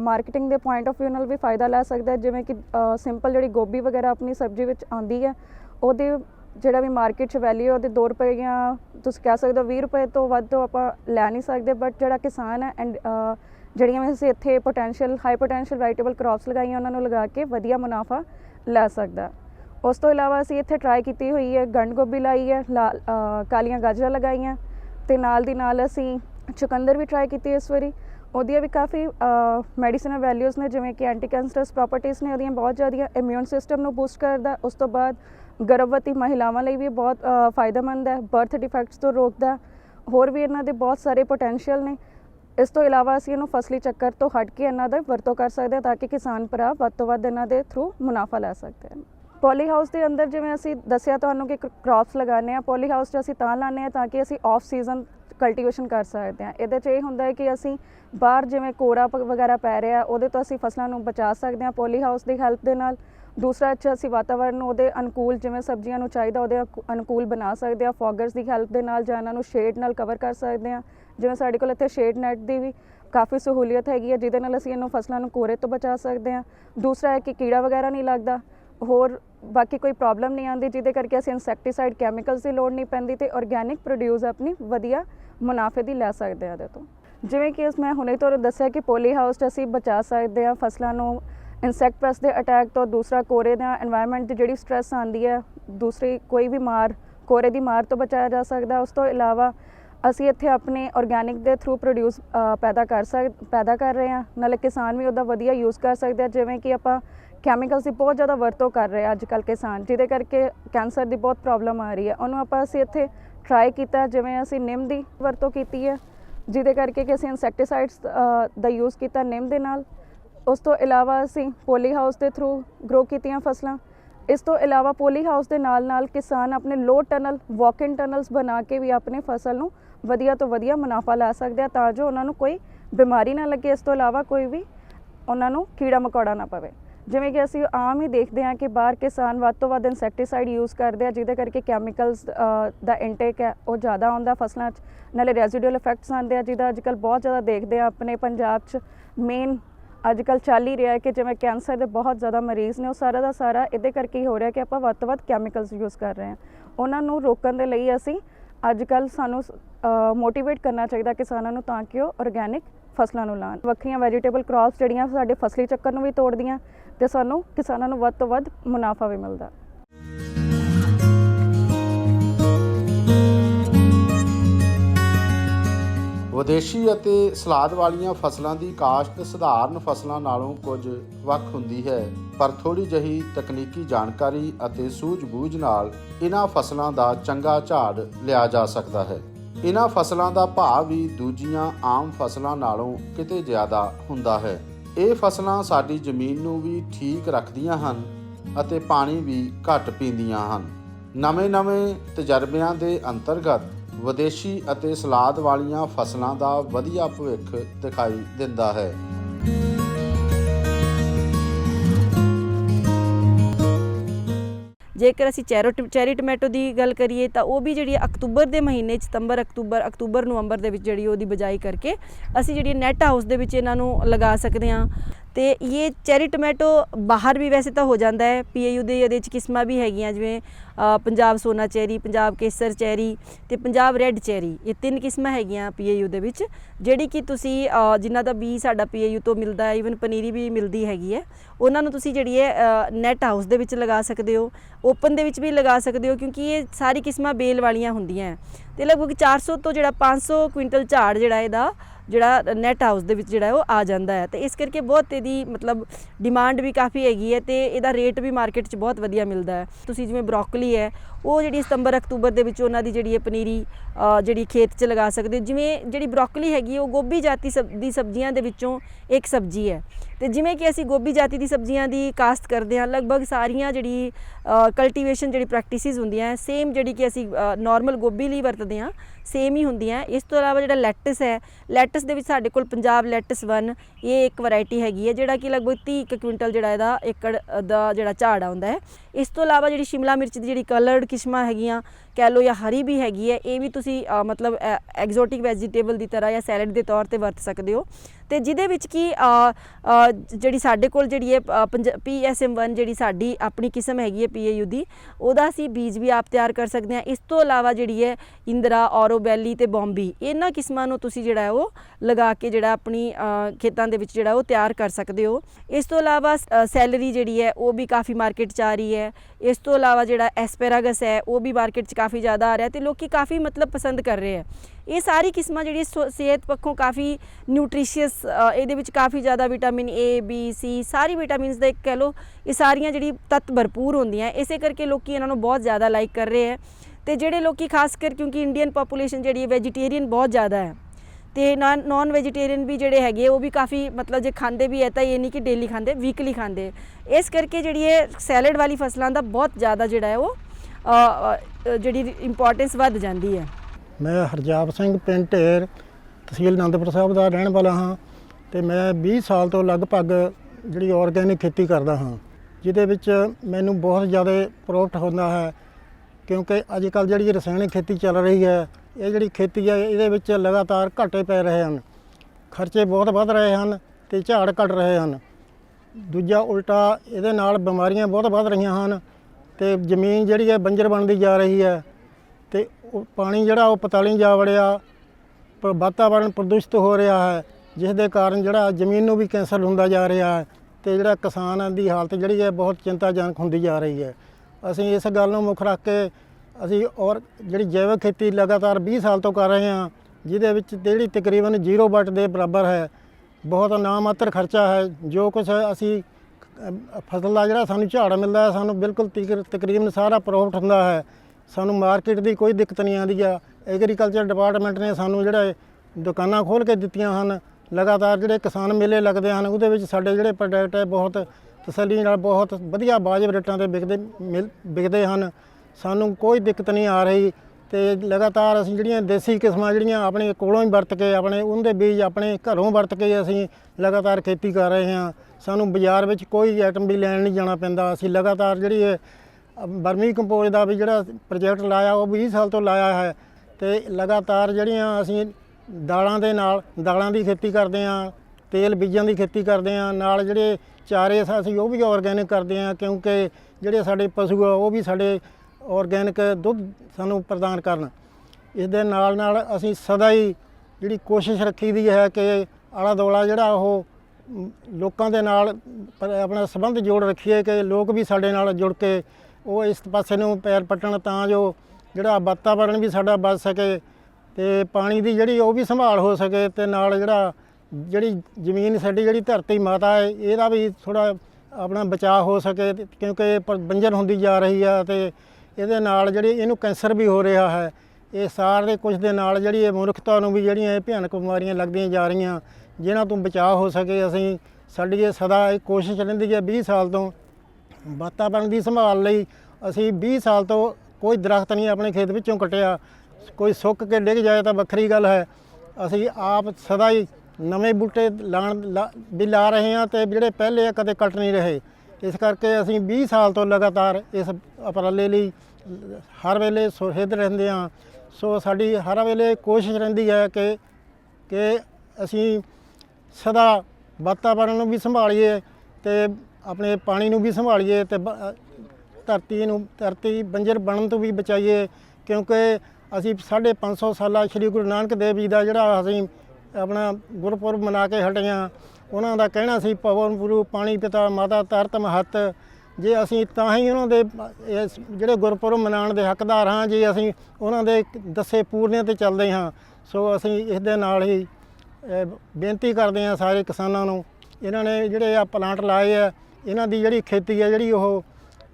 ਮਾਰਕੀਟਿੰਗ ਦੇ ਪੁਆਇੰਟ ਆਫ View ਨਾਲ ਵੀ ਫਾਇਦਾ ਲੈ ਸਕਦਾ ਜਿਵੇਂ ਕਿ ਸਿੰਪਲ ਜਿਹੜੀ ਗੋਭੀ ਵਗੈਰਾ ਆਪਣੀ ਸਬਜ਼ੀ ਵਿੱਚ ਆਉਂਦੀ ਹੈ, ਉਹਦੇ ਜਿਹੜਾ ਵੀ ਮਾਰਕੀਟ 'ਚ ਵੈਲਿਊ ਉਹਦੇ 2 ਰੁਪਏ ਜਾਂ ਤੁਸੀਂ ਕਹਿ ਸਕਦੇ ਹੋ 20 ਰੁਪਏ ਤੋਂ ਵੱਧ ਤੋਂ ਆਪਾਂ ਲੈ ਨਹੀਂ ਸਕਦੇ। ਬਟ ਜਿਹੜਾ ਕਿਸਾਨ ਹੈ ਐਂਡ ਜਿਹੜੀਆਂ ਵੀ ਅਸੀਂ ਇੱਥੇ potential high potential vegetable crops ਲਗਾਈਆਂ, ਉਹਨਾਂ ਨੂੰ ਲਗਾ ਕੇ ਵਧੀਆ ਮੁਨਾਫਾ ਲੈ ਸਕਦਾ ਉਸ ਤੋਂ ਇਲਾਵਾ ਅਸੀਂ ਇੱਥੇ ਟਰਾਈ ਕੀਤੀ ਹੋਈ ਹੈ, ਗੰਢ ਗੋਭੀ ਲਾਈ ਹੈ, ਲਾਲ ਕਾਲੀਆਂ ਗਾਜਰਾਂ ਲਗਾਈਆਂ ਤੇ ਨਾਲ ਦੀ ਨਾਲ ਅਸੀਂ ਚੁਕੰਦਰ ਵੀ ਟਰਾਈ ਕੀਤੀ ਇਸ ਵਾਰੀ। ਉਹਦੀਆਂ ਵੀ ਕਾਫੀ ਮੈਡੀਸਿਨਲ ਵੈਲਿਊਜ਼ ਨੇ, ਜਿਵੇਂ ਕਿ ਐਂਟੀ ਕੈਂਸਰਸ ਪ੍ਰਾਪਰਟੀਆਂ ਨੇ, ਉਹਦੀਆਂ ਬਹੁਤ ਜ਼ਿਆਦੀਆਂ ਇਮਿਊਨ ਸਿਸਟਮ ਨੂੰ ਬੂਸਟ ਕਰਦਾ। ਉਸ ਤੋਂ ਬਾਅਦ ਗਰਭਵਤੀ ਮਹਿਲਾਵਾਂ ਲਈ ਵੀ ਬਹੁਤ ਫਾਇਦੇਮੰਦ ਹੈ ਬਰਥ ਡਿਫੈਕਟਸ ਤੋਂ ਰੋਕਦਾ। ਹੋਰ ਵੀ ਇਹਨਾਂ ਦੇ ਬਹੁਤ ਸਾਰੇ ਪੋਟੈਂਸ਼ੀਅਲ ਨੇ। ਇਸ ਤੋਂ ਇਲਾਵਾ ਅਸੀਂ ਇਹਨੂੰ ਫਸਲੀ ਚੱਕਰ ਤੋਂ ਹਟ ਕੇ ਇਹਨਾਂ ਦਾ ਵਰਤੋਂ ਕਰ ਸਕਦੇ ਹਾਂ, ਤਾਂ ਕਿ ਕਿਸਾਨ ਭਰਾ ਵੱਧ ਤੋਂ ਵੱਧ ਇਹਨਾਂ ਦੇ ਥਰੂ ਮੁਨਾਫਾ ਲੈ ਸਕਦੇ ਹਨ। ਪੋਲੀ ਹਾਊਸ ਦੇ ਅੰਦਰ ਜਿਵੇਂ ਅਸੀਂ ਦੱਸਿਆ ਤੁਹਾਨੂੰ ਕਿ ਕ੍ਰੌਪਸ ਲਗਾਉਂਦੇ ਆ ਪੋਲੀ ਹਾਊਸ 'ਚ ਅਸੀਂ ਤਾਂ ਲਾਉਂਦੇ ਆ ਤਾਂ ਕਿ ਅਸੀਂ ਆਫ ਸੀਜ਼ਨ ਕਲਟੀਵੇਸ਼ਨ ਕਰ ਸਕਦੇ ਹਾਂ। ਇਹਦੇ 'ਚ ਇਹ ਹੁੰਦਾ ਹੈ ਕਿ ਅਸੀਂ ਬਾਹਰ ਜਿਵੇਂ ਕੋਰਾ ਪ- ਵਗੈਰਾ ਪੈ ਰਿਹਾ, ਉਹਦੇ ਤੋਂ ਅਸੀਂ ਫਸਲਾਂ ਨੂੰ ਬਚਾ ਸਕਦੇ ਹਾਂ ਪੋਲੀ ਹਾਊਸ ਦੀ ਹੈਲਪ ਦੇ ਨਾਲ। ਦੂਸਰਾ ਅੱਛਾ ਅਸੀਂ ਵਾਤਾਵਰਨ ਨੂੰ ਉਹਦੇ ਅਨੁਕੂਲ ਜਿਵੇਂ ਸਬਜ਼ੀਆਂ ਨੂੰ ਚਾਹੀਦਾ, ਉਹਦੇ ਅਕੂ- ਅਨੁਕੂਲ ਬਣਾ ਸਕਦੇ ਹਾਂ, ਫੌਗਰਸ ਦੀ ਹੈਲਪ ਦੇ ਨਾਲ ਜਾਂ ਇਹਨਾਂ ਨੂੰ ਸ਼ੇਡ ਨਾਲ ਕਵਰ ਕਰ ਸਕਦੇ ਹਾਂ। ਜਿਵੇਂ ਸਾਡੇ ਕੋਲ ਇੱਥੇ ਸ਼ੇਡ ਨੈਟ ਦੀ ਵੀ ਕਾਫੀ ਸਹੂਲੀਅਤ ਹੈਗੀ ਹੈ, ਜਿਹਦੇ ਨਾਲ ਅਸੀਂ ਇਹਨੂੰ ਫਸਲਾਂ ਨੂੰ ਕੋਰੇ ਤੋਂ ਬਚਾ ਸਕਦੇ ਹਾਂ। ਦੂਸਰਾ ਹੈ ਕਿ ਕੀੜਾ ਵਗੈਰਾ ਨਹੀਂ ਲੱਗਦਾ। ਹੋਰ ਬਾਕੀ ਕੋਈ ਪ੍ਰੋਬਲਮ ਨਹੀਂ ਆਉਂਦੀ, ਜਿਹਦੇ ਕਰਕੇ ਅਸੀਂ ਇਨਸੈਕਟੀਸਾਈਡ ਕੈਮੀਕਲਸ ਦੀ ਲੋੜ ਨਹੀਂ ਪੈਂਦੀ ਤੇ ਆਰਗੈਨਿਕ ਪ੍ਰੋਡਿਊਸ ਆਪਣੀ ਵਧੀਆ ਮੁਨਾਫੇ ਦੀ ਲੈ ਸਕਦੇ ਆ ਦੇ ਤੋਂ। ਜਿਵੇਂ ਕਿ ਇਸ ਮੈਂ ਹੁਣੇ ਤੁਹਾਨੂੰ ਦੱਸਿਆ ਕਿ ਪੋਲੀ ਹਾਊਸ ਅਸੀਂ ਬਚਾ ਸਕਦੇ ਆ ਫਸਲਾਂ ਨੂੰ ਇਨਸੈਕਟ ਪੈਸਟ ਦੇ ਅਟੈਕ ਤੋਂ ਦੂਸਰਾ ਕੋਰੇ ਦਾ এনवायरमेंट ਦੀ ਜਿਹੜੀ ਸਟ्रेस ਆਂਦੀ ਹੈ, ਦੂਸਰੀ ਕੋਈ ਵੀ ਮਾਰ, ਕੋਰੇ ਦੀ ਮਾਰ ਤੋਂ ਬਚਾਇਆ ਜਾ ਸਕਦਾ, ਉਸ ਤੋਂ ਇਲਾਵਾ ਅਸੀਂ ਇੱਥੇ ਆਪਣੇ ਆਰਗੈਨਿਕ ਦੇ ਥਰੂ ਪ੍ਰੋਡਿਊਸ ਪੈਦਾ ਕਰ ਸਕ, ਪੈਦਾ ਕਰ ਰਹੇ ਹਾਂ, ਨਾਲੇ ਕਿਸਾਨ ਵੀ ਉਹਦਾ ਵਧੀਆ ਯੂਜ਼ ਕਰ ਸਕਦੇ ਆ, ਜਿਵੇਂ ਕਿ ਆਪਾਂ ਕੈਮੀਕਲਸ ਦੀ ਬਹੁਤ ਜ਼ਿਆਦਾ ਵਰਤੋਂ ਕਰ ਰਹੇ ਅੱਜ ਕੱਲ੍ਹ ਕਿਸਾਨ, ਜਿਹਦੇ ਕਰਕੇ ਕੈਂਸਰ ਦੀ ਬਹੁਤ ਪ੍ਰੋਬਲਮ ਆ ਰਹੀ ਹੈ। ਉਹਨੂੰ ਆਪਾਂ ਅਸੀਂ ਇੱਥੇ ਟਰਾਈ ਕੀਤਾ ਜਿਵੇਂ ਅਸੀਂ ਨਿੰਮ ਦੀ ਵਰਤੋਂ ਕੀਤੀ ਹੈ, ਜਿਹਦੇ ਕਰਕੇ ਕਿ ਅਸੀਂ ਇਨਸੈਕਟੀਸਾਈਡਸ ਦਾ ਯੂਜ਼ ਕੀਤਾ ਨਿੰਮ ਦੇ ਨਾਲ। ਉਸ ਤੋਂ ਇਲਾਵਾ ਅਸੀਂ ਪੋਲੀ ਹਾਊਸ ਦੇ ਥਰੂ ਗਰੋ ਕੀਤੀਆਂ ਫਸਲਾਂ। ਇਸ ਤੋਂ ਇਲਾਵਾ ਪੋਲੀ ਹਾਊਸ ਦੇ ਨਾਲ ਨਾਲ ਕਿਸਾਨ ਆਪਣੇ ਲੋ ਟਨਲ ਵਾਕ-ਇਨ ਟਨਲਸ ਬਣਾ ਕੇ ਵੀ ਆਪਣੇ ਫਸਲ ਨੂੰ ਵਧੀਆ ਤੋਂ ਵਧੀਆ ਮੁਨਾਫਾ ਲੈ ਸਕਦੇ ਆ, ਤਾਂ ਜੋ ਉਹਨਾਂ ਨੂੰ ਕੋਈ ਬਿਮਾਰੀ ਨਾ ਲੱਗੇ। ਇਸ ਤੋਂ ਇਲਾਵਾ ਕੋਈ ਵੀ ਉਹਨਾਂ ਨੂੰ ਕੀੜਾ ਮਕੌੜਾ ਨਾ ਪਵੇ। ਜਿਵੇਂ ਕਿ ਅਸੀਂ ਆਮ ਹੀ ਦੇਖਦੇ ਹਾਂ ਕਿ ਬਾਹਰ ਕਿਸਾਨ ਵੱਧ ਤੋਂ ਵੱਧ ਇਨਸੈਕਟੀਸਾਈਡ ਯੂਜ਼ ਕਰਦੇ ਆ, ਜਿਹਦੇ ਕਰਕੇ ਕੈਮੀਕਲਸ ਦਾ ਇਨਟੇਕ ਹੈ, ਉਹ ਜ਼ਿਆਦਾ ਆਉਂਦਾ, ਫਸਲਾਂ 'ਚ। ਨਾਲੇ ਰੈਜ਼ੀਡੂਅਲ ਇਫੈਕਟਸ ਆਉਂਦੇ ਆ, ਜਿਹਦਾ ਅੱਜ ਕੱਲ੍ਹ ਬਹੁਤ ਜ਼ਿਆਦਾ ਦੇਖਦੇ ਆ ਆਪਣੇ ਪੰਜਾਬ 'ਚ ਮੇਨ ਅੱਜ ਕੱਲ੍ਹ ਚੱਲ ਹੀ ਰਿਹਾ ਹੈ ਕਿ ਜਿਵੇਂ ਕੈਂਸਰ ਦੇ ਬਹੁਤ ਜ਼ਿਆਦਾ ਮਰੀਜ਼ ਨੇ, ਉਹ ਸਾਰਾ ਦਾ ਸਾਰਾ ਇਹਦੇ ਕਰਕੇ ਹੀ ਹੋ ਰਿਹਾ ਕਿ ਆਪਾਂ ਵੱਧ ਤੋਂ ਵੱਧ ਕੈਮੀਕਲਸ ਯੂਜ਼ ਕਰ ਰਹੇ ਹਾਂ। ਉਹਨਾਂ ਨੂੰ ਰੋਕਣ ਦੇ ਲਈ ਅਸੀਂ ਅੱਜ ਕੱਲ੍ਹ ਸਾਨੂੰ ਮੋਟੀਵੇਟ ਕਰਨਾ ਚਾਹੀਦਾ ਕਿਸਾਨਾਂ ਨੂੰ ਤਾਂ ਕਿ ਉਹ ਆਰਗੈਨਿਕ ਫਸਲਾਂ ਨੂੰ ਲਾਉਣ। ਵੱਖਰੀਆਂ ਵੈਜੀਟੇਬਲ ਕ੍ਰੌਪਸ ਜਿਹੜੀਆਂ ਸਾਡੇ ਫਸਲੀ ਚੱਕਰ ਨੂੰ ਵੀ ਤੋੜਦੀਆਂ ਤੇ ਸਾਨੂੰ ਕਿਸਾਨਾਂ ਨੂੰ ਵੱਧ ਤੋਂ ਵੱਧ ਮੁਨਾਫਾ ਵੀ ਮਿਲਦਾ। ਵਿਦੇਸ਼ੀ ਅਤੇ ਸਲਾਦ ਵਾਲੀਆਂ ਫਸਲਾਂ ਦੀ ਕਾਸ਼ਤ ਸਧਾਰਨ ਫਸਲਾਂ ਨਾਲੋਂ ਕੁਝ ਵੱਖ ਹੁੰਦੀ ਹੈ, ਪਰ ਥੋੜੀ ਜਹੀ ਤਕਨੀਕੀ ਜਾਣਕਾਰੀ ਅਤੇ ਸੂਝ-ਬੂਝ ਨਾਲ ਇਹਨਾਂ ਫਸਲਾਂ ਦਾ ਚੰਗਾ ਝਾੜ ਲਿਆ ਜਾ ਸਕਦਾ ਹੈ। ਇਹਨਾਂ ਫਸਲਾਂ ਦਾ ਭਾਅ ਵੀ ਦੂਜੀਆਂ ਆਮ ਫਸਲਾਂ ਨਾਲੋਂ ਕਿਤੇ ਜ਼ਿਆਦਾ ਹੁੰਦਾ ਹੈ। ਇਹ ਫਸਲਾਂ ਸਾਡੀ ਜ਼ਮੀਨ ਨੂੰ ਵੀ ਠੀਕ ਰੱਖਦੀਆਂ ਹਨ ਅਤੇ ਪਾਣੀ ਵੀ ਘੱਟ ਪੀਂਦੀਆਂ ਹਨ। ਨਵੇਂ-ਨਵੇਂ ਤਜਰਬਿਆਂ ਦੇ ਅੰਤਰਗਤ ਵਿਦੇਸ਼ੀ ਅਤੇ ਸਲਾਦ ਵਾਲੀਆਂ ਫਸਲਾਂ ਦਾ ਵਧੀਆ ਭਵਿੱਖ ਦਿਖਾਈ ਦਿੰਦਾ ਹੈ। ਜੇਕਰ ਅਸੀਂ ਚੈਰੋ ਚੈਰੀ ਟੋਮੈਟੋ ਦੀ ਗੱਲ ਕਰੀਏ ਤਾਂ ਉਹ ਵੀ ਜਿਹੜੀ ਅਕਤੂਬਰ ਦੇ ਮਹੀਨੇ ਸਤੰਬਰ, ਅਕਤੂਬਰ ਅਕਤੂਬਰ, ਨਵੰਬਰ ਦੇ ਵਿੱਚ ਜਿਹੜੀ ਉਹਦੀ ਬਜਾਈ ਕਰਕੇ ਅਸੀਂ ਜਿਹੜੀ ਨੈਟ ਹਾਊਸ ਦੇ ਵਿੱਚ ਇਹਨਾਂ ਨੂੰ ਲਗਾ ਸਕਦੇ ਹਾਂ। ਤੇ ਇਹ ਚੈਰੀ ਟੋਮੈਟੋ ਬਾਹਰ ਵੀ ਵੈਸੇ ਤਾਂ ਹੋ ਜਾਂਦਾ ਹੈ, ਪੀਏਯੂ ਦੇ ਇਹਦੇ ਵਿੱਚ ਕਿਸਮਾਂ ਵੀ ਹੈਗੀਆਂ, ਜਿਵੇਂ ਪੰਜਾਬ ਸੋਨਾ ਚੈਰੀ, ਪੰਜਾਬ ਕੇਸਰ ਚੈਰੀ ਤੇ ਪੰਜਾਬ ਰੈੱਡ ਚੈਰੀ, ਇਹ ਤਿੰਨ ਕਿਸਮਾਂ ਹੈਗੀਆਂ ਪੀਏਯੂ ਦੇ ਵਿੱਚ, ਜਿਹੜੀ ਕਿ ਤੁਸੀਂ ਜਿਨ੍ਹਾਂ ਦਾ ਬੀ ਸਾਡਾ ਪੀਏਯੂ ਤੋਂ ਮਿਲਦਾ ਹੈ ਈਵਨ ਪਨੀਰੀ ਵੀ ਮਿਲਦੀ ਹੈਗੀ ਹੈ, ਉਹਨਾਂ ਨੂੰ ਤੁਸੀਂ ਜਿਹੜੀ ਹੈ ਨੈਟ ਹਾਊਸ ਦੇ ਵਿੱਚ ਲਗਾ ਸਕਦੇ ਹੋ ਓਪਨ ਦੇ ਵਿੱਚ ਵੀ ਲਗਾ ਸਕਦੇ ਹੋ, ਕਿਉਂਕਿ ਇਹ ਸਾਰੀ ਕਿਸਮਾਂ ਬੇਲ ਵਾਲੀਆਂ ਹੁੰਦੀਆਂ ਹੈ, ਤੇ ਲਗਭਗ 400 ਤੋਂ ਜਿਹੜਾ 500 ਕੁਇੰਟਲ ਝਾੜ ਜਿਹੜਾ ਇਹਦਾ ਜਿਹੜਾ ਨੈਟ ਹਾਊਸ ਦੇ ਵਿੱਚ ਜਿਹੜਾ ਉਹ ਆ ਜਾਂਦਾ ਹੈ। ਤੇ ਇਸ ਕਰਕੇ ਬਹੁਤ ਇਹਦੀ ਮਤਲਬ ਡਿਮਾਂਡ ਵੀ ਕਾਫੀ ਹੈਗੀ ਹੈ ਤੇ ਇਹਦਾ ਰੇਟ ਵੀ ਮਾਰਕੀਟ 'ਚ ਬਹੁਤ ਵਧੀਆ ਮਿਲਦਾ ਹੈ। ਤੁਸੀਂ ਜਿਵੇਂ ਬ੍ਰੋਕਲੀ ਹੈ ਉਹ ਜਿਹੜੀ ਸਤੰਬਰ, ਅਕਤੂਬਰ ਦੇ ਵਿੱਚ ਉਹਨਾਂ ਦੀ ਜਿਹੜੀ ਹੈ ਪਨੀਰੀ ਜਿਹੜੀ ਖੇਤ 'ਚ ਲਗਾ ਸਕਦੇ ਹੋ। ਜਿਵੇਂ ਜਿਹੜੀ ਬ੍ਰੋਕਲੀ ਹੈਗੀ, ਉਹ ਗੋਭੀ ਜਾਤੀ ਸਬ, ਦੀ ਸਬਜ਼ੀਆਂ ਦੇ ਵਿੱਚੋਂ ਇੱਕ ਸਬਜ਼ੀ ਹੈ। ਤੇ ਜਿਵੇਂ ਕਿ ਅਸੀਂ ਗੋਭੀ ਜਾਤੀ ਦੀ ਸਬਜ਼ੀਆਂ ਦੀ ਕਾਸ਼ਤ ਕਰਦੇ ਹਾਂ, ਲਗਭਗ ਸਾਰੀਆਂ ਜਿਹੜੀ ਕਲਟੀਵੇਸ਼ਨ ਜਿਹੜੀ ਪ੍ਰੈਕਟਿਸਿਸ ਹੁੰਦੀਆਂ ਸੇਮ ਜਿਹੜੀ ਕਿ ਅਸੀਂ ਨਾਰਮਲ ਗੋਭੀ ਲਈ ਵਰਤਦੇ ਹਾਂ ਸੇਮ ਹੀ ਹੁੰਦੀਆਂ ਇਸ ਤੋਂ ਇਲਾਵਾ ਜਿਹੜਾ ਲੈਟਸ ਹੈ ਲੈਟਸ ਦੇ ਵਿੱਚ ਸਾਡੇ ਕੋਲ ਪੰਜਾਬ ਲੈਟਸ 1 ਇਹ ਇੱਕ ਵੈਰਾਈਟੀ ਹੈਗੀ ਹੈ, ਜਿਹੜਾ ਕਿ ਲਗਭਗ 30 ਕੁ ਕੁਇੰਟਲ ਜਿਹੜਾ ਇਹਦਾ ਏਕੜ ਦਾ ਜਿਹੜਾ ਝਾੜ ਆਉਂਦਾ ਹੈ। ਇਸ ਤੋਂ ਇਲਾਵਾ ਜਿਹੜੀ ਸ਼ਿਮਲਾ ਮਿਰਚ ਦੀ ਜਿਹੜੀ ਕਲਰਡ ਕਿਸਮਾਂ ਹੈਗੀਆਂ, ਕਹਿ ਲਓ ਜਾਂ ਹਰੀ ਵੀ ਹੈਗੀ ਹੈ, ਇਹ ਵੀ ਤੁਸੀਂ ਮਤਲਬ ਐਗਜ਼ੋਟਿਕ ਵੈਜੀਟੇਬਲ ਦੀ ਤਰ੍ਹਾਂ ਜਾਂ ਸੈਲਡ ਦੇ ਤੌਰ ਤੇ ਵਰਤ ਸਕਦੇ ਹੋ। ਤੇ ਜਿਹਦੇ ਵਿੱਚ ਕੀ ਜਿਹੜੀ ਸਾਡੇ ਕੋਲ ਜਿਹੜੀ ਹੈ ਪੀਐਸਐਮ 1 ਜਿਹੜੀ ਸਾਡੀ ਆਪਣੀ ਕਿਸਮ ਹੈਗੀ ਹੈ ਪੀਏਯੂ ਦੀ ਉਹਦਾ ਅਸੀਂ ਬੀਜ ਵੀ ਆਪ ਤਿਆਰ ਕਰ ਸਕਦੇ ਹਾਂ। ਇਸ ਤੋਂ ਇਲਾਵਾ ਜਿਹੜੀ ਹੈ ਇੰਦਰਾ ਔਰੋਬੈਲੀ ਤੇ ਬੌਂਬੀ ਇਹਨਾਂ ਕਿਸਮਾਂ ਨੂੰ ਤੁਸੀਂ ਜਿਹੜਾ ਹੈ ਉਹ ਲਗਾ ਕੇ ਜਿਹੜਾ ਆਪਣੀ ਖੇਤਾਂ ਦੇ ਵਿੱਚ ਜਿਹੜਾ ਉਹ ਤਿਆਰ ਕਰ ਸਕਦੇ ਹੋ। ਇਸ ਤੋਂ ਇਲਾਵਾ ਅ, ਸੈਲਰੀ ਜਿਹੜੀ ਹੈ ਉਹ ਵੀ ਕਾਫੀ ਮਾਰਕੀਟ 'ਚ ਆ ਰਹੀ ਹੈ। ਇਸ ਤੋਂ ਇਲਾਵਾ ਜਿਹੜਾ ਐਸਪੈਰਾਗਸ ਹੈ ਉਹ ਵੀ ਮਾਰਕੀਟ 'ਚ ਕਾਫੀ ਜ਼ਿਆਦਾ ਆ ਰਿਹਾ ਤੇ ਲੋਕੀ ਕਾਫੀ ਮਤਲਬ ਪਸੰਦ ਕਰ ਰਹੇ ਹੈ। ਇਹ ਸਾਰੀ ਕਿਸਮਾਂ ਜਿਹੜੀ ਸੋ- ਸਿਹਤ ਪੱਖੋਂ ਕਾਫੀ ਨਿਊਟ੍ਰੀਸ਼ੀਅਸ ਇਹਦੇ ਵਿੱਚ ਕਾਫੀ ਜ਼ਿਆਦਾ ਵਿਟਾਮਿਨ ਏ ਬੀ ਸੀ ਸਾਰੀ ਵਿਟਾਮਿਨਸ ਦਾ ਇੱਕ ਕਹਿ ਲਓ, ਇਹ ਸਾਰੀਆਂ ਜਿਹੜੀ ਤੱਤ ਭਰਪੂਰ ਹੁੰਦੀਆਂ ਇਸੇ ਕਰਕੇ ਲੋਕੀ ਇਹਨਾਂ ਨੂੰ ਬਹੁਤ ਜ਼ਿਆਦਾ ਲਾਈਕ ਕਰ ਰਹੇ ਹੈ ਤੇ ਜਿਹੜੇ ਲੋਕੀ ਖਾਸ ਕਰ ਕਿਉਂਕਿ ਇੰਡੀਅਨ ਪੋਪੂਲੇਸ਼ਨ ਜਿਹੜੀ ਹੈ ਵੈਜੀਟੇਰੀਅਨ ਬਹੁਤ ਜ਼ਿਆਦਾ ਹੈ ਤੇ ਨਾਨ ਵੈਜੀਟੇਰੀਅਨ ਵੀ ਜਿਹੜੇ ਹੈਗੇ ਉਹ ਵੀ ਕਾਫੀ ਮਤਲਬ ਜੇ ਖਾਂਦੇ ਵੀ ਹੈ ਤਾਂ ਇਹ ਨਹੀਂ ਕਿ ਡੇਲੀ ਖਾਂਦੇ ਵੀਕਲੀ ਖਾਂਦੇ ਇਸ ਕਰਕੇ ਜਿਹੜੀ ਇਹ ਸੈਲਡ ਵਾਲੀ ਫਸਲਾਂ ਦਾ ਬਹੁਤ ਜ਼ਿਆਦਾ ਜਿਹੜਾ ਹੈ ਉਹ ਜਿਹੜੀ ਇੰਪੋਰਟੈਂਸ ਵੱਧ ਜਾਂਦੀ ਹੈ ਮੈਂ ਹਰਜਾਪ ਸਿੰਘ ਪਿੰਡ ਢੇਰ ਤਹਿਸੀਲ ਅਨੰਦਪੁਰ ਸਾਹਿਬ ਦਾ ਰਹਿਣ ਵਾਲਾ ਹਾਂ ਤੇ ਮੈਂ 20 ਸਾਲ ਤੋਂ ਲਗਭਗ ਜਿਹੜੀ ਆਰਗੈਨਿਕ ਖੇਤੀ ਕਰਦਾ ਹਾਂ, ਜਿਹਦੇ ਵਿੱਚ ਮੈਨੂੰ ਬਹੁਤ ਜ਼ਿਆਦਾ ਪ੍ਰੋਫਿਟ ਹੁੰਦਾ ਹੈ ਕਿਉਂਕਿ ਅੱਜ ਕੱਲ ਜਿਹੜੀ ਰਸਾਇਣਿਕ ਖੇਤੀ ਚੱਲ ਰਹੀ ਹੈ, ਇਹ ਜਿਹੜੀ ਖੇਤੀ ਹੈ, ਇਹਦੇ ਵਿੱਚ ਲਗਾਤਾਰ ਘਾਟੇ ਪੈ ਰਹੇ ਹਨ, ਖਰਚੇ ਬਹੁਤ ਵੱਧ ਰਹੇ ਹਨ ਤੇ ਝਾੜ ਘਟ ਰਹੇ ਹਨ। ਦੂਜਾ ਉਲਟਾ ਇਹਦੇ ਨਾਲ ਬਿਮਾਰੀਆਂ ਬਹੁਤ ਵੱਧ ਰਹੀਆਂ ਹਨ ਤੇ ਜ਼ਮੀਨ ਜਿਹੜੀ ਹੈ ਬੰਜਰ ਬਣਦੀ ਜਾ ਰਹੀ ਹੈ। ਉਹ ਪਾਣੀ ਜਿਹੜਾ ਉਹ ਪਤਾਲੀ ਜਾ ਵੜਿਆ ਪ- ਵਾਤਾਵਰਣ ਪ੍ਰਦੂਸ਼ਿਤ ਹੋ ਰਿਹਾ ਹੈ, ਜਿਸ ਦੇ ਕਾਰਨ ਜਿਹੜਾ ਜ਼ਮੀਨ ਨੂੰ ਵੀ ਕੈਂਸਰ ਹੁੰਦਾ ਜਾ ਰਿਹਾ ਹੈ ਤੇ ਜਿਹੜਾ ਕਿਸਾਨਾਂ ਦੀ ਹਾਲਤ ਜਿਹੜੀ ਹੈ ਬਹੁਤ ਚਿੰਤਾਜਨਕ ਹੁੰਦੀ ਜਾ ਰਹੀ ਹੈ। ਅਸੀਂ ਇਸ ਗੱਲ ਨੂੰ ਮੁੱਖ ਰੱਖ ਕੇ ਅਸੀਂ ਔਰ ਜਿਹੜੀ ਜੈਵਿਕ ਖੇਤੀ ਲਗਾਤਾਰ 20 ਸਾਲ ਤੋਂ ਕਰ ਰਹੇ ਹਾਂ, ਜਿਹਦੇ ਵਿੱਚ ਜਿਹੜੀ ਤਕਰੀਬਨ 0 ਬਟ ਦੇ ਬਰਾਬਰ ਹੈ, ਬਹੁਤ ਨਾਮਾਤਰ ਖਰਚਾ ਹੈ, ਜੋ ਕੁਝ ਅਸੀਂ ਫਸਲ ਦਾ ਜਿਹੜਾ ਸਾਨੂੰ ਝਾੜ ਮਿਲਦਾ ਹੈ, ਸਾਨੂੰ ਬਿਲਕੁਲ ਤਕਰ- ਤਕਰੀਬਨ ਸਾਰਾ ਪ੍ਰੋਫਿਟ ਹੁੰਦਾ ਹੈ। ਸਾਨੂੰ ਮਾਰਕੀਟ ਦੀ ਕੋਈ ਦਿੱਕਤ ਨਹੀਂ ਆਉਂਦੀ ਆ। ਐਗਰੀਕਲਚਰ ਡਿਪਾਰਟਮੈਂਟ ਨੇ ਸਾਨੂੰ ਜਿਹੜਾ ਦੁਕਾਨਾਂ ਖੋਲ੍ਹ ਕੇ ਦਿੱਤੀਆਂ ਹਨ। ਲਗਾਤਾਰ ਜਿਹੜੇ ਕਿਸਾਨ ਮੇਲੇ ਲੱਗਦੇ ਹਨ, ਉਹਦੇ ਵਿੱਚ ਸਾਡੇ ਜਿਹੜੇ ਪ੍ਰੋਡਕਟ ਹੈ, ਬਹੁਤ ਤਸੱਲੀ ਨਾਲ ਬਹੁਤ ਵਧੀਆ ਵਾਜਬ ਰੇਟਾਂ ਤੇ ਵਿਕਦੇ, ਮਿਲ, ਵਿਕਦੇ ਹਨ। ਸਾਨੂੰ ਕੋਈ ਦਿੱਕਤ ਨਹੀਂ ਆ ਰਹੀ ਤੇ ਲਗਾਤਾਰ ਅਸੀਂ ਜਿਹੜੀਆਂ ਦੇਸੀ ਕਿਸਮਾਂ ਜਿਹੜੀਆਂ ਆਪਣੇ ਕੋਲੋਂ ਹੀ ਵਰਤ ਕੇ, ਆਪਣੇ ਉਹਦੇ ਬੀਜ ਆਪਣੇ ਘਰੋਂ ਵਰਤ ਕੇ ਅਸੀਂ ਲਗਾਤਾਰ ਖੇਤੀ ਕਰ ਰਹੇ ਹਾਂ। ਸਾਨੂੰ ਬਾਜ਼ਾਰ ਵਿੱਚ ਕੋਈ ਆਈਟਮ ਵੀ ਲੈਣ ਨਹੀਂ ਜਾਣਾ ਪੈਂਦਾ। ਅਸੀਂ ਲਗਾਤਾਰ ਜਿਹੜੀ ਇਹ ਬਰਮੀ ਕੰਪੋਜ਼ ਦਾ ਵੀ ਜਿਹੜਾ ਪ੍ਰੋਜੈਕਟ ਲਾਇਆ, ਉਹ 20 ਸਾਲ ਤੋਂ ਲਾਇਆ ਹੈ ਤੇ ਲਗਾਤਾਰ ਜਿਹੜੀਆਂ ਅਸੀਂ ਦਾਲਾਂ ਦੇ ਨਾਲ, ਦਾਲਾਂ ਦੀ ਖੇਤੀ ਕਰਦੇ ਹਾਂ, ਤੇਲ ਬੀਜਾਂ ਦੀ ਖੇਤੀ ਕਰਦੇ ਹਾਂ, ਨਾਲ ਜਿਹੜੇ ਚਾਰੇ ਸ- ਅਸੀਂ ਉਹ ਵੀ ਆਰਗੈਨਿਕ ਕਰਦੇ ਹਾਂ, ਕਿਉਂਕਿ ਜਿਹੜੇ ਸਾਡੇ ਪਸ਼ੂ ਆ, ਉਹ ਵੀ ਸਾਡੇ ਆਰਗੈਨਿਕ ਦੁੱਧ ਸਾਨੂੰ ਪ੍ਰਦਾਨ ਕਰਨ। ਇਸ ਦੇ ਨਾਲ ਨਾਲ ਅਸੀਂ ਸਦਾ ਹੀ ਜਿਹੜੀ ਕੋਸ਼ਿਸ਼ ਰੱਖੀ ਦੀ ਹੈ ਕਿ ਆਲਾ ਦੁਆਲਾ ਜਿਹੜਾ ਉਹ ਲੋਕਾਂ ਦੇ ਨਾਲ ਆਪਣਾ ਸੰਬੰਧ ਜੋੜ ਰੱਖੀਏ, ਕਿ ਲੋਕ ਵੀ ਸਾਡੇ ਨਾਲ ਜੁੜ ਕੇ ਉਹ ਇਸ ਪਾਸੇ ਨੂੰ ਪੈਰ ਪੱਟਣ ਤਾਂ ਜੋ ਜਿਹੜਾ ਵਾਤਾਵਰਣ ਵੀ ਸਾਡਾ ਬਚ ਸਕੇ ਤੇ ਪਾਣੀ ਦੀ ਜਿਹੜੀ ਉਹ ਵੀ ਸੰਭਾਲ ਹੋ ਸਕੇ ਤੇ ਨਾਲ ਜਿਹੜਾ ਜਿਹੜੀ ਜ਼ਮੀਨ ਸਾਡੀ ਜਿਹੜੀ ਧਰਤੀ ਮਾਤਾ ਹੈ, ਇਹਦਾ ਵੀ ਥੋੜਾ ਆਪਣਾ ਬਚਾਅ ਹੋ ਸਕੇ ਤੇ ਕਿਉਂਕਿ ਇਹ ਬੰਜਰ ਹੁੰਦੀ ਜਾ ਰਹੀ ਆ ਤੇ ਇਹਦੇ ਨਾਲ ਜਿਹੜੀ ਇਹਨੂੰ ਕੈਂਸਰ ਵੀ ਹੋ ਰਿਹਾ ਹੈ। ਇਹ ਸਾਰ ਦੇ ਕੁਝ ਦੇ ਨਾਲ ਜਿਹੜੀ ਇਹ ਮਨੁੱਖਤਾ ਨੂੰ ਵੀ ਜਿਹੜੀਆਂ ਇਹ ਭਿਆਨਕ ਬਿਮਾਰੀਆਂ ਲੱਗਦੀਆਂ ਜਾ ਰਹੀਆਂ, ਜਿਨ੍ਹਾਂ ਤੋਂ ਬਚਾਅ ਹੋ ਸਕੇ ਅਸੀਂ, ਸਾਡੀ ਇਹ ਸਦਾ ਇਹ ਕੋਸ਼ਿਸ਼ ਰਹਿੰਦੀ ਹੈ 20 ਸਾਲ ਤੋਂ ਵਾਤਾਵਰਣ ਦੀ ਸੰਭਾਲ ਲਈ ਅਸੀਂ 20 ਸਾਲ ਤੋਂ ਕੋਈ ਦਰਖਤ ਨਹੀਂ ਆਪਣੇ ਖੇਤ ਵਿੱਚੋਂ ਕੱਟਿਆ। ਕੋਈ ਸੁੱਕ ਕੇ ਡਿੱਗ ਜਾਏ ਤਾਂ ਵੱਖਰੀ ਗੱਲ ਹੈ। ਅਸੀਂ ਆਪ ਸਦਾ ਹੀ ਨਵੇਂ ਬੂਟੇ ਲਾਣ ਲਾ- ਵੀ ਲਾ ਰਹੇ ਹਾਂ ਤੇ ਜਿਹੜੇ ਪਹਿਲੇ ਆ ਕਦੇ ਕੱਟ ਨਹੀਂ ਰਹੇ। ਇਸ ਕਰਕੇ ਅਸੀਂ 20 ਸਾਲ ਤੋਂ ਲਗਾਤਾਰ ਇਸ ਉਪਰਾਲੇ ਲਈ ਹਰ ਵੇਲੇ ਸੁਹਿਰਦ ਰਹਿੰਦੇ ਹਾਂ। ਸੋ ਸਾਡੀ ਹਰ ਵੇਲੇ ਕੋਸ਼ਿਸ਼ ਰਹਿੰਦੀ ਹੈ ਕਿ ਕਿ ਅਸੀਂ ਸਦਾ ਵਾਤਾਵਰਣ ਨੂੰ ਵੀ ਸੰਭਾਲੀਏ ਤੇ ਆਪਣੇ ਪਾਣੀ ਨੂੰ ਵੀ ਸੰਭਾਲੀਏ ਤੇ ਬ- ਧਰਤੀ ਨੂੰ ਧਰਤੀ ਬੰਜਰ ਬਣਨ ਤੋਂ ਵੀ ਬਚਾਈਏ ਕਿਉਂਕਿ ਅਸੀਂ 550 ਸਾਲਾ ਸ੍ਰੀ ਗੁਰੂ ਨਾਨਕ ਦੇਵ ਜੀ ਦਾ ਜਿਹੜਾ ਅਸੀਂ ਆਪਣਾ ਗੁਰਪੁਰਬ ਮਨਾ ਕੇ ਹਟੇ ਹਾਂ ਉਹਨਾਂ ਦਾ ਕਹਿਣਾ ਸੀ ਪਵਨ ਗੁਰੂ ਪਾਣੀ ਪਿਤਾ ਮਾਤਾ ਧਰਤ ਮਹਤ। ਜੇ ਅਸੀਂ ਤਾਂ ਹੀ ਉਹਨਾਂ ਦੇ ਇਸ ਜਿਹੜੇ ਗੁਰਪੁਰਬ ਮਨਾਉਣ ਦੇ ਹੱਕਦਾਰ ਹਾਂ ਜੇ ਅਸੀਂ ਉਹਨਾਂ ਦੇ ਦੱਸੇ ਪੂਰਨਿਆਂ ਤੇ ਚੱਲਦੇ ਹਾਂ ਸੋ ਅਸੀਂ ਇਸ ਦੇ ਨਾਲ ਹੀ ਅ, ਬੇਨਤੀ ਕਰਦੇ ਹਾਂ ਸਾਰੇ ਕਿਸਾਨਾਂ ਨੂੰ ਇਹਨਾਂ ਨੇ ਜਿਹੜੇ ਆ ਪਲਾਂਟ ਲਾਏ ਆ ਇਹਨਾਂ ਦੀ ਜਿਹੜੀ ਖੇਤੀ ਹੈ ਜਿਹੜੀ ਉਹ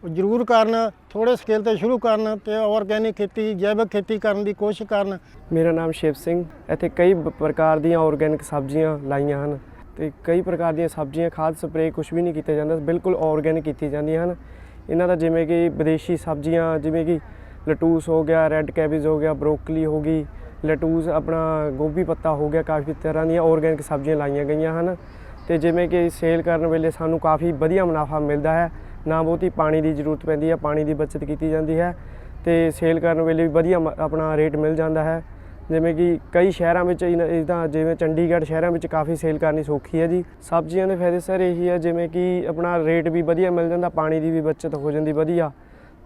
ਜ਼ਰੂਰ ਕਰਨ ਥੋੜੇ ਸਕੇਲ ਤੇ ਸ਼ੁਰੂ ਕਰਨ ਤੇ ਆਰਗੈਨਿਕ ਖੇਤੀ, ਜੈਵਿਕ ਖੇਤੀ ਕਰਨ ਦੀ ਕੋਸ਼ਿਸ਼ ਕਰਨ। ਮੇਰਾ ਨਾਮ ਸ਼ਿਵ ਸਿੰਘ, ਇੱਥੇ ਕਈ ਪ੍ਰਕਾਰ ਦੀਆਂ ਆਰਗੈਨਿਕ ਸਬਜ਼ੀਆਂ ਲਾਈਆਂ ਹਨ ਤੇ ਕਈ ਪ੍ਰਕਾਰ ਦੀਆਂ ਸਬਜ਼ੀਆਂ ਖਾਦ ਸਪਰੇਅ ਕੁਝ ਵੀ ਨਹੀਂ ਕੀਤਾ ਜਾਂਦਾ, ਬਿਲਕੁਲ ਆਰਗੈਨਿਕ ਕੀਤੀ ਜਾਂਦੀਆਂ ਹਨ। ਇਹਨਾਂ ਦਾ ਜਿਵੇਂ ਕਿ ਵਿਦੇਸ਼ੀ ਸਬਜ਼ੀਆਂ, ਜਿਵੇਂ ਕਿ ਲਟੂਸ ਹੋ ਗਿਆ ਰੈੱਡ ਕੈਬੇਜ ਹੋ ਗਿਆ ਬਰੋਕਲੀ ਹੋ ਗਈ ਲਟੂਸ ਆਪਣਾ ਗੋਭੀ ਪੱਤਾ ਹੋ ਗਿਆ, ਕਾਫੀ ਤਰ੍ਹਾਂ ਦੀਆਂ ਆਰਗੈਨਿਕ ਸਬਜ਼ੀਆਂ ਲਾਈਆਂ ਗਈਆਂ ਹਨ। ਤੇ ਜਿਵੇਂ ਕਿ ਸੇਲ ਕਰਨ ਵੇਲੇ ਸਾਨੂੰ ਕਾਫੀ ਵਧੀਆ ਮੁਨਾਫਾ ਮਿਲਦਾ ਹੈ। ਨਾ ਬਹੁਤੀ ਪਾਣੀ ਦੀ ਜ਼ਰੂਰਤ ਪੈਂਦੀ ਹੈ, ਪਾਣੀ ਦੀ ਬਚਤ ਕੀਤੀ ਜਾਂਦੀ ਹੈ ਤੇ ਸੇਲ ਕਰਨ ਵੇਲੇ ਵੀ ਵਧੀਆ ਮ- ਆਪਣਾ ਰੇਟ ਮਿਲ ਜਾਂਦਾ ਹੈ। ਜਿਵੇਂ ਕਿ ਕਈ ਸ਼ਹਿਰਾਂ ਵਿੱਚ ਇਦਾਂ ਜਿਵੇਂ ਚੰਡੀਗੜ੍ਹ ਸ਼ਹਿਰਾਂ ਵਿੱਚ ਕਾਫੀ ਸੇਲ ਕਰਨੀ ਸੌਖੀ ਹੈ ਜੀ। ਸਬਜ਼ੀਆਂ ਦੇ ਫਾਇਦੇ ਸਰ ਇਹੀ ਹੈ, ਜਿਵੇਂ ਕਿ ਆਪਣਾ ਰੇਟ ਵੀ ਵਧੀਆ ਮਿਲ ਜਾਂਦਾ, ਪਾਣੀ ਦੀ ਵੀ ਬਚਤ ਹੋ ਜਾਂਦੀ ਵਧੀਆ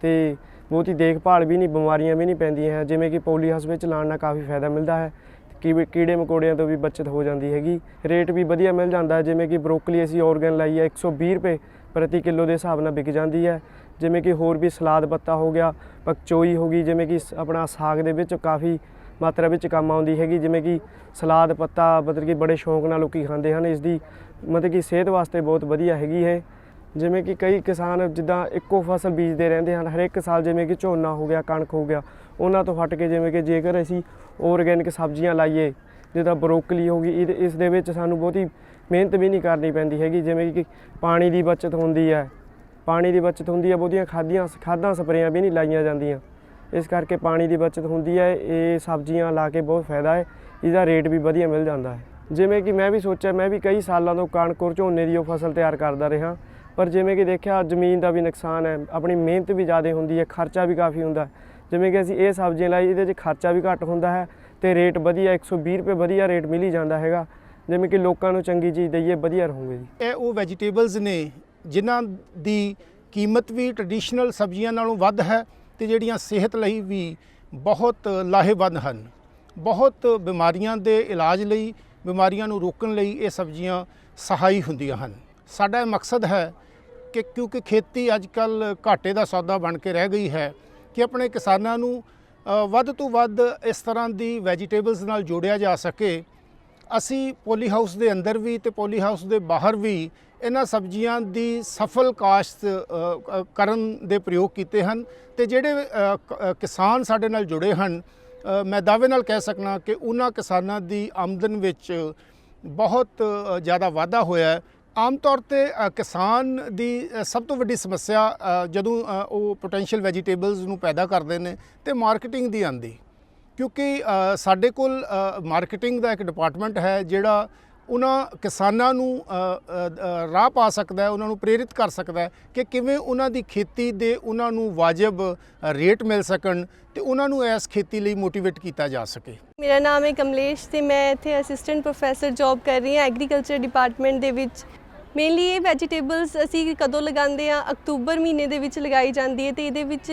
ਤੇ ਬਹੁਤੀ ਦੇਖਭਾਲ ਵੀ ਨਹੀਂ, ਬਿਮਾਰੀਆਂ ਵੀ ਨਹੀਂ ਪੈਂਦੀਆਂ ਹੈ। ਜਿਵੇਂ ਕਿ ਪੋਲੀ ਹਾਊਸ ਵਿੱਚ ਲਾਉਣ ਨਾਲ ਕਾਫੀ ਫਾਇਦਾ ਮਿਲਦਾ ਹੈ। ਕੀੜੇ ਕੀੜੇ ਮਕੌੜਿਆਂ ਤੋਂ ਵੀ ਬਚਤ ਹੋ ਜਾਂਦੀ ਹੈਗੀ। ਰੇਟ ਵੀ ਵਧੀਆ ਮਿਲ ਜਾਂਦਾ ਹੈ, ਜਿਵੇਂ ਕਿ ਬਰੋਕਲੀ ਅਸੀਂ ਆਰਗਨ ਲਾਈ ਹੈ 120 ਰੁਪਏ ਪ੍ਰਤੀ ਕਿਲੋ ਦੇ ਹਿਸਾਬ ਨਾਲ ਵਿਕ ਜਾਂਦੀ ਹੈ। ਜਿਵੇਂ ਕਿ ਹੋਰ ਵੀ ਸਲਾਦ ਪੱਤਾ ਹੋ ਗਿਆ, ਪਕਚੋਈ ਹੋ ਗਈ, ਜਿਵੇਂ ਕਿ ਸ- ਆਪਣਾ ਸਾਗ ਦੇ ਵਿੱਚ ਕਾਫੀ ਮਾਤਰਾ ਵਿੱਚ ਕੰਮ ਆਉਂਦੀ ਹੈਗੀ, ਜਿਵੇਂ ਕਿ ਸਲਾਦ ਪੱਤਾ ਮਤਲਬ ਕਿ ਬੜੇ ਸ਼ੌਂਕ ਨਾਲ ਲੋਕੀ ਖਾਂਦੇ ਹਨ ਇਸ ਦੀ ਮਤਲਬ ਕਿ ਸਿਹਤ ਵਾਸਤੇ ਬਹੁਤ ਵਧੀਆ ਹੈਗੀ ਹੈ। ਜਿਵੇਂ ਕਿ ਕਈ ਕਿਸਾਨ ਜਿੱਦਾਂ ਇੱਕੋ ਫਸਲ ਬੀਜਦੇ ਰਹਿੰਦੇ ਹਨ, ਹਰੇਕ ਸਾਲ ਜਿਵੇਂ ਕਿ ਝੋਨਾ ਹੋ ਗਿਆ, ਕਣਕ ਹੋ ਗਿਆ, ਉਹਨਾਂ ਤੋਂ ਹਟ ਕੇ ਜਿਵੇਂ ਕਿ ਜੇਕਰ ਅਸੀਂ ਔਰਗੈਨਿਕ ਸਬਜ਼ੀਆਂ ਲਾਈਏ ਜਿੱਦਾਂ ਬਰੋਕਲੀ ਹੋ ਗਈ, ਇਹਦੇ- ਇਸ ਦੇ ਵਿੱਚ ਸਾਨੂੰ ਬਹੁਤੀ ਮਿਹਨਤ ਵੀ ਨਹੀਂ ਕਰਨੀ ਪੈਂਦੀ ਹੈਗੀ, ਜਿਵੇਂ ਕਿ ਪਾਣੀ ਦੀ ਬਚਤ ਹੁੰਦੀ ਹੈ। ਪਾਣੀ ਦੀ ਬਚਤ ਹੁੰਦੀ ਹੈ, ਬਹੁਤੀਆਂ ਖਾਦੀਆਂ ਖਾਦਾਂ ਸਪਰੇਆਂ ਵੀ ਨਹੀਂ ਲਾਈਆਂ ਜਾਂਦੀਆਂ। ਇਸ ਕਰਕੇ ਪਾਣੀ ਦੀ ਬਚਤ ਹੁੰਦੀ ਹੈ, ਇਹ ਸਬਜ਼ੀਆਂ ਲਾ ਕੇ ਬਹੁਤ ਫਾਇਦਾ ਹੈ, ਇਹਦਾ ਰੇਟ ਵੀ ਵਧੀਆ ਮਿਲ ਜਾਂਦਾ ਹੈ। ਜਿਵੇਂ ਕਿ ਮੈਂ ਵੀ ਸੋਚਿਆ, ਮੈਂ ਵੀ ਕਈ ਸਾਲਾਂ ਤੋਂ ਕਣਕ ਔਰ ਝੋਨੇ ਦੀ ਉਹ ਫਸਲ ਤਿਆਰ ਕਰਦਾ ਰਿਹਾ, ਪਰ ਜਿਵੇਂ ਕਿ ਦੇਖਿਆ, ਜ਼ਮੀਨ ਦਾ ਵੀ ਨੁਕਸਾਨ ਹੈ, ਆਪਣੀ ਮਿਹਨਤ ਵੀ ਜ਼ਿਆਦਾ ਹੁੰਦੀ ਹੈ, ਖਰਚਾ ਵੀ ਕਾਫੀ ਹੁੰਦਾ ਹੈ। ਜਿਵੇਂ ਕਿ ਅਸੀਂ ਇਹ ਸਬਜ਼ੀਆਂ ਲਾਈ, ਇਹਦੇ 'ਚ ਖਰਚਾ ਵੀ ਘੱਟ ਹੁੰਦਾ ਹੈ ਤੇ ਰੇਟ ਵਧੀਆ 120 ਰੁਪਏ ਵਧੀਆ ਰੇਟ ਮਿਲ ਹੀ ਜਾਂਦਾ ਹੈਗਾ। ਜਿਵੇਂ ਕਿ ਲੋਕਾਂ ਨੂੰ ਚੰਗੀ ਚੀਜ਼ ਦਈਏ, ਵਧੀਆ ਰਹੋਗੇ ਜੀ। ਇਹ ਉਹ ਵੈਜੀਟੇਬਲਸ ਨੇ ਜਿਨ੍ਹਾਂ ਦੀ ਕੀਮਤ ਵੀ ਟ੍ਰੈਡੀਸ਼ਨਲ ਸਬਜ਼ੀਆਂ ਨਾਲੋਂ ਵੱਧ ਹੈ ਤੇ ਜਿਹੜੀਆਂ ਸਿਹਤ ਲਈ ਵੀ ਬਹੁਤ ਲਾਹੇਵੰਦ ਹਨ। ਬਹੁਤ ਬਿਮਾਰੀਆਂ ਦੇ ਇਲਾਜ ਲਈ, ਬਿਮਾਰੀਆਂ ਨੂੰ ਰੋਕਣ ਲਈ ਇਹ ਸਬਜ਼ੀਆਂ ਸਹਾਈ ਹੁੰਦੀਆਂ ਹਨ। ਸਾਡਾ ਇਹ ਮਕਸਦ ਹੈ ਕਿ ਕਿਉਂਕਿ ਖੇਤੀ ਅੱਜ ਕੱਲ ਘਾਟੇ ਦਾ ਸੌਦਾ ਬਣ ਕੇ ਰਹਿ ਗਈ ਹੈ ਕਿ ਆਪਣੇ ਕਿਸਾਨਾਂ ਨੂੰ ਵੱਧ ਤੋਂ ਵੱਧ ਇਸ ਤਰ੍ਹਾਂ ਦੀ ਵੈਜੀਟੇਬਲਸ ਨਾਲ ਜੋੜਿਆ ਜਾ ਸਕੇ। ਅਸੀਂ ਪੋਲੀ ਹਾਊਸ ਦੇ ਅੰਦਰ ਵੀ ਤੇ ਪੋਲੀ ਹਾਊਸ ਦੇ ਬਾਹਰ ਵੀ ਇਹਨਾਂ ਸਬਜ਼ੀਆਂ ਦੀ ਸਫਲ ਕਾਸ਼ਤ ਕਰਨ ਦੇ ਪ੍ਰਯੋਗ ਕੀਤੇ ਹਨ ਤੇ ਜਿਹੜੇ ਕਿਸਾਨ ਸਾਡੇ ਨਾਲ ਜੁੜੇ ਹਨ ਮੈਂ ਦਾਅਵੇ ਨਾਲ ਕਹਿ ਸਕਣਾ ਕਿ ਉਹਨਾਂ ਕਿਸਾਨਾਂ ਦੀ ਆਮਦਨ ਵਿੱਚ ਬਹੁਤ ਜ਼ਿਆਦਾ ਵਾਧਾ ਹੋਇਆ ਹੈ। ਆਮ ਤੌਰ ਤੇ ਕਿਸਾਨ ਦੀ ਸਭ ਤੋਂ ਵੱਡੀ ਸਮੱਸਿਆ ਜਦੋਂ ਉਹ ਪੋਟੈਂਸ਼ੀਅਲ ਵੈਜੀਟੇਬਲਸ ਨੂੰ ਪੈਦਾ ਕਰਦੇ ਨੇ ਤੇ ਮਾਰਕੀਟਿੰਗ ਦੀ ਆਂਦੀ ਕਿਉਂਕਿ ਸਾਡੇ ਕੋਲ ਮਾਰਕੀਟਿੰਗ ਦਾ ਇੱਕ ਡਿਪਾਰਟਮੈਂਟ ਹੈ ਜਿਹੜਾ ਉਹਨਾਂ ਕਿਸਾਨਾਂ ਨੂੰ ਰਾਹ ਪਾ ਸਕਦਾ ਹੈ, ਉਹਨਾਂ ਨੂੰ ਪ੍ਰੇਰਿਤ ਕਰ ਸਕਦਾ ਹੈ ਕਿ ਕਿਵੇਂ ਉਹਨਾਂ ਦੀ ਖੇਤੀ ਦੇ ਉਹਨਾਂ ਨੂੰ ਵਾਜਬ ਰੇਟ ਮਿਲ ਸਕਣ ਤੇ ਉਹਨਾਂ ਨੂੰ ਇਸ ਖੇਤੀ ਲਈ ਮੋਟੀਵੇਟ ਕੀਤਾ ਜਾ ਸਕੇ। ਮੇਰਾ ਨਾਮ ਹੈ ਕਮਲੇਸ਼ ਤੇ ਮੈਂ ਇੱਥੇ ਅਸਿਸਟੈਂਟ ਪ੍ਰੋਫੈਸਰ ਜੌਬ ਕਰ ਰਹੀ ਹਾਂ ਐਗਰੀਕਲਚਰ ਡਿਪਾਰਟਮੈਂਟ ਦੇ ਵਿੱਚ। ਮੇਨਲੀ ਇਹ ਵੈਜੀਟੇਬਲਸ ਅਸੀਂ ਕਦੋਂ ਲਗਾਉਂਦੇ ਆ ਅਕਤੂਬਰ ਮਹੀਨੇ ਦੇ ਵਿੱਚ ਲਗਾਈ ਜਾਂਦੀ ਹੈ ਤੇ ਇਹਦੇ ਵਿੱਚ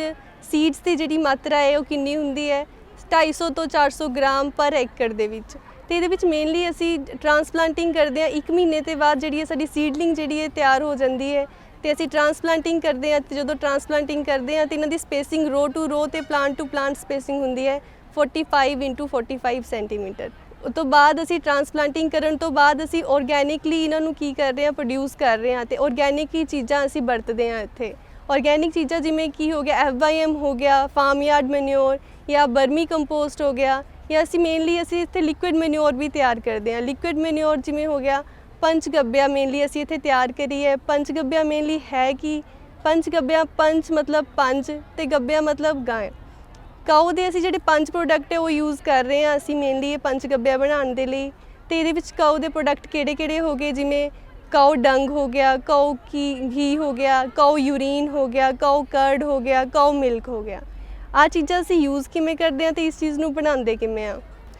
ਸੀਡਸ ਦੀ ਜਿਹੜੀ ਮਾਤਰਾ ਹੈ ਉਹ ਕਿੰਨੀ ਹੁੰਦੀ ਹੈ? 250 ਤੋਂ 400 ਗ੍ਰਾਮ ਪਰ ਏਕੜ ਦੇ ਵਿੱਚ। ਤੇ ਇਹਦੇ ਵਿੱਚ ਮੇਨਲੀ ਅਸੀਂ ਟਰਾਂਸਪਲਾਂਟਿੰਗ ਕਰਦੇ ਆ 1 ਮਹੀਨੇ ਤੇ ਬਾਅਦ ਜਿਹੜੀ ਹੈ ਸਾਡੀ ਸੀਡਲਿੰਗ ਜਿਹੜੀ ਹੈ, ਤਿਆਰ ਹੋ ਜਾਂਦੀ ਹੈ ਤੇ ਅਸੀਂ ਟਰਾਂਸਪਲਾਂਟਿੰਗ ਕਰਦੇ ਆ ਤੇ ਜਦੋਂ ਟਰਾਂਸਪਲਾਂਟਿੰਗ ਕਰਦੇ ਆ ਤੇ ਇਹਨਾਂ ਦੀ ਸਪੇਸਿੰਗ ਰੋ ਟੂ ਰੋ ਤੇ ਪਲਾਂਟ ਟੂ ਪਲਾਂਟ ਸਪੇਸਿੰਗ ਹੁੰਦੀ ਹੈ। 45 into 45 ਸੈਂਟੀਮੀਟਰ ਉਸ ਤੋਂ ਬਾਅਦ ਅਸੀਂ ਟਰਾਂਸਪਲਾਂਟਿੰਗ ਕਰਨ ਤੋਂ ਬਾਅਦ ਅਸੀਂ ਆਰਗੈਨਿਕਲੀ ਇਹਨਾਂ ਨੂੰ ਕੀ ਕਰ ਰਹੇ ਹਾਂ ਪ੍ਰੋਡਿਊਸ ਕਰ ਰਹੇ ਹਾਂ ਤੇ ਆਰਗੈਨਿਕ ਹੀ ਚੀਜ਼ਾਂ ਅਸੀਂ ਵਰਤਦੇ ਹਾਂ ਇੱਥੇ। ਆਰਗੈਨਿਕ ਚੀਜ਼ਾਂ ਜਿਵੇਂ ਕੀ ਹੋ ਗਿਆ ਐਫਆਈਐਮ ਹੋ ਗਿਆ ਫਾਰਮ ਯਾਰਡ ਮੈਨਿਓਰ ਜਾਂ ਬਰਮੀ ਕੰਪੋਸਟ ਹੋ ਗਿਆ ਜਾਂ ਅਸੀਂ ਮੇਨਲੀ ਅਸੀਂ ਇੱਥੇ ਲਿਕੁਇਡ ਮੈਨਿਓਰ ਵੀ ਤਿਆਰ ਕਰਦੇ ਹਾਂ। ਲਿਕੁਇਡ ਮੈਨਿਓਰ ਜਿਵੇਂ ਹੋ ਗਿਆ ਪੰਚ ਗੱਬਿਆ ਮੇਨਲੀ ਅਸੀਂ ਇੱਥੇ ਤਿਆਰ ਕਰੀ ਹੈ। ਪੰਚ ਗੱਬਿਆ ਮੇਨਲੀ ਹੈ ਕਿ? ਪੰਚ ਗੱਬਿਆ ਪੰਚ ਮਤਲਬ ਪੰਜ ਤੇ ਗੱਬਿਆ ਮਤਲਬ ਗਾਂ ਕਾਓ ਦੇ ਅਸੀਂ ਜਿਹੜੇ ਪੰਜ ਪ੍ਰੋਡਕਟ ਹੈ ਉਹ ਯੂਜ਼ ਕਰ ਰਹੇ ਹਾਂ ਅਸੀਂ ਮੇਨਲੀ ਇਹ ਪੰਜ ਗੱਬਿਆ ਬਣਾਉਣ ਦੇ ਲਈ। ਤੇ ਇਹਦੇ ਵਿੱਚ ਕਾਓ ਦੇ ਪ੍ਰੋਡਕਟ ਕਿਹੜੇ-ਕਿਹੜੇ ਹੋ ਗਏ? ਜਿਵੇਂ ਕਾਓ ਡੰਗ ਹੋ ਗਿਆ ਕਾਓ ਕੀ ਘੀ ਹੋ ਗਿਆ ਕਾਓ ਯੂਰੀਨ ਹੋ ਗਿਆ ਕਾਓ ਕਰਡ ਹੋ ਗਿਆ ਕਾਓ ਮਿਲਕ ਹੋ ਗਿਆ। ਆ ਚੀਜ਼ਾਂ ਅਸੀਂ ਯੂਜ਼ ਕਿਵੇਂ ਕਰਦੇ ਹਾਂ ਤੇ ਇਸ ਚੀਜ਼ ਨੂੰ ਬਣਾਉਂਦੇ ਕਿਵੇਂ ਆ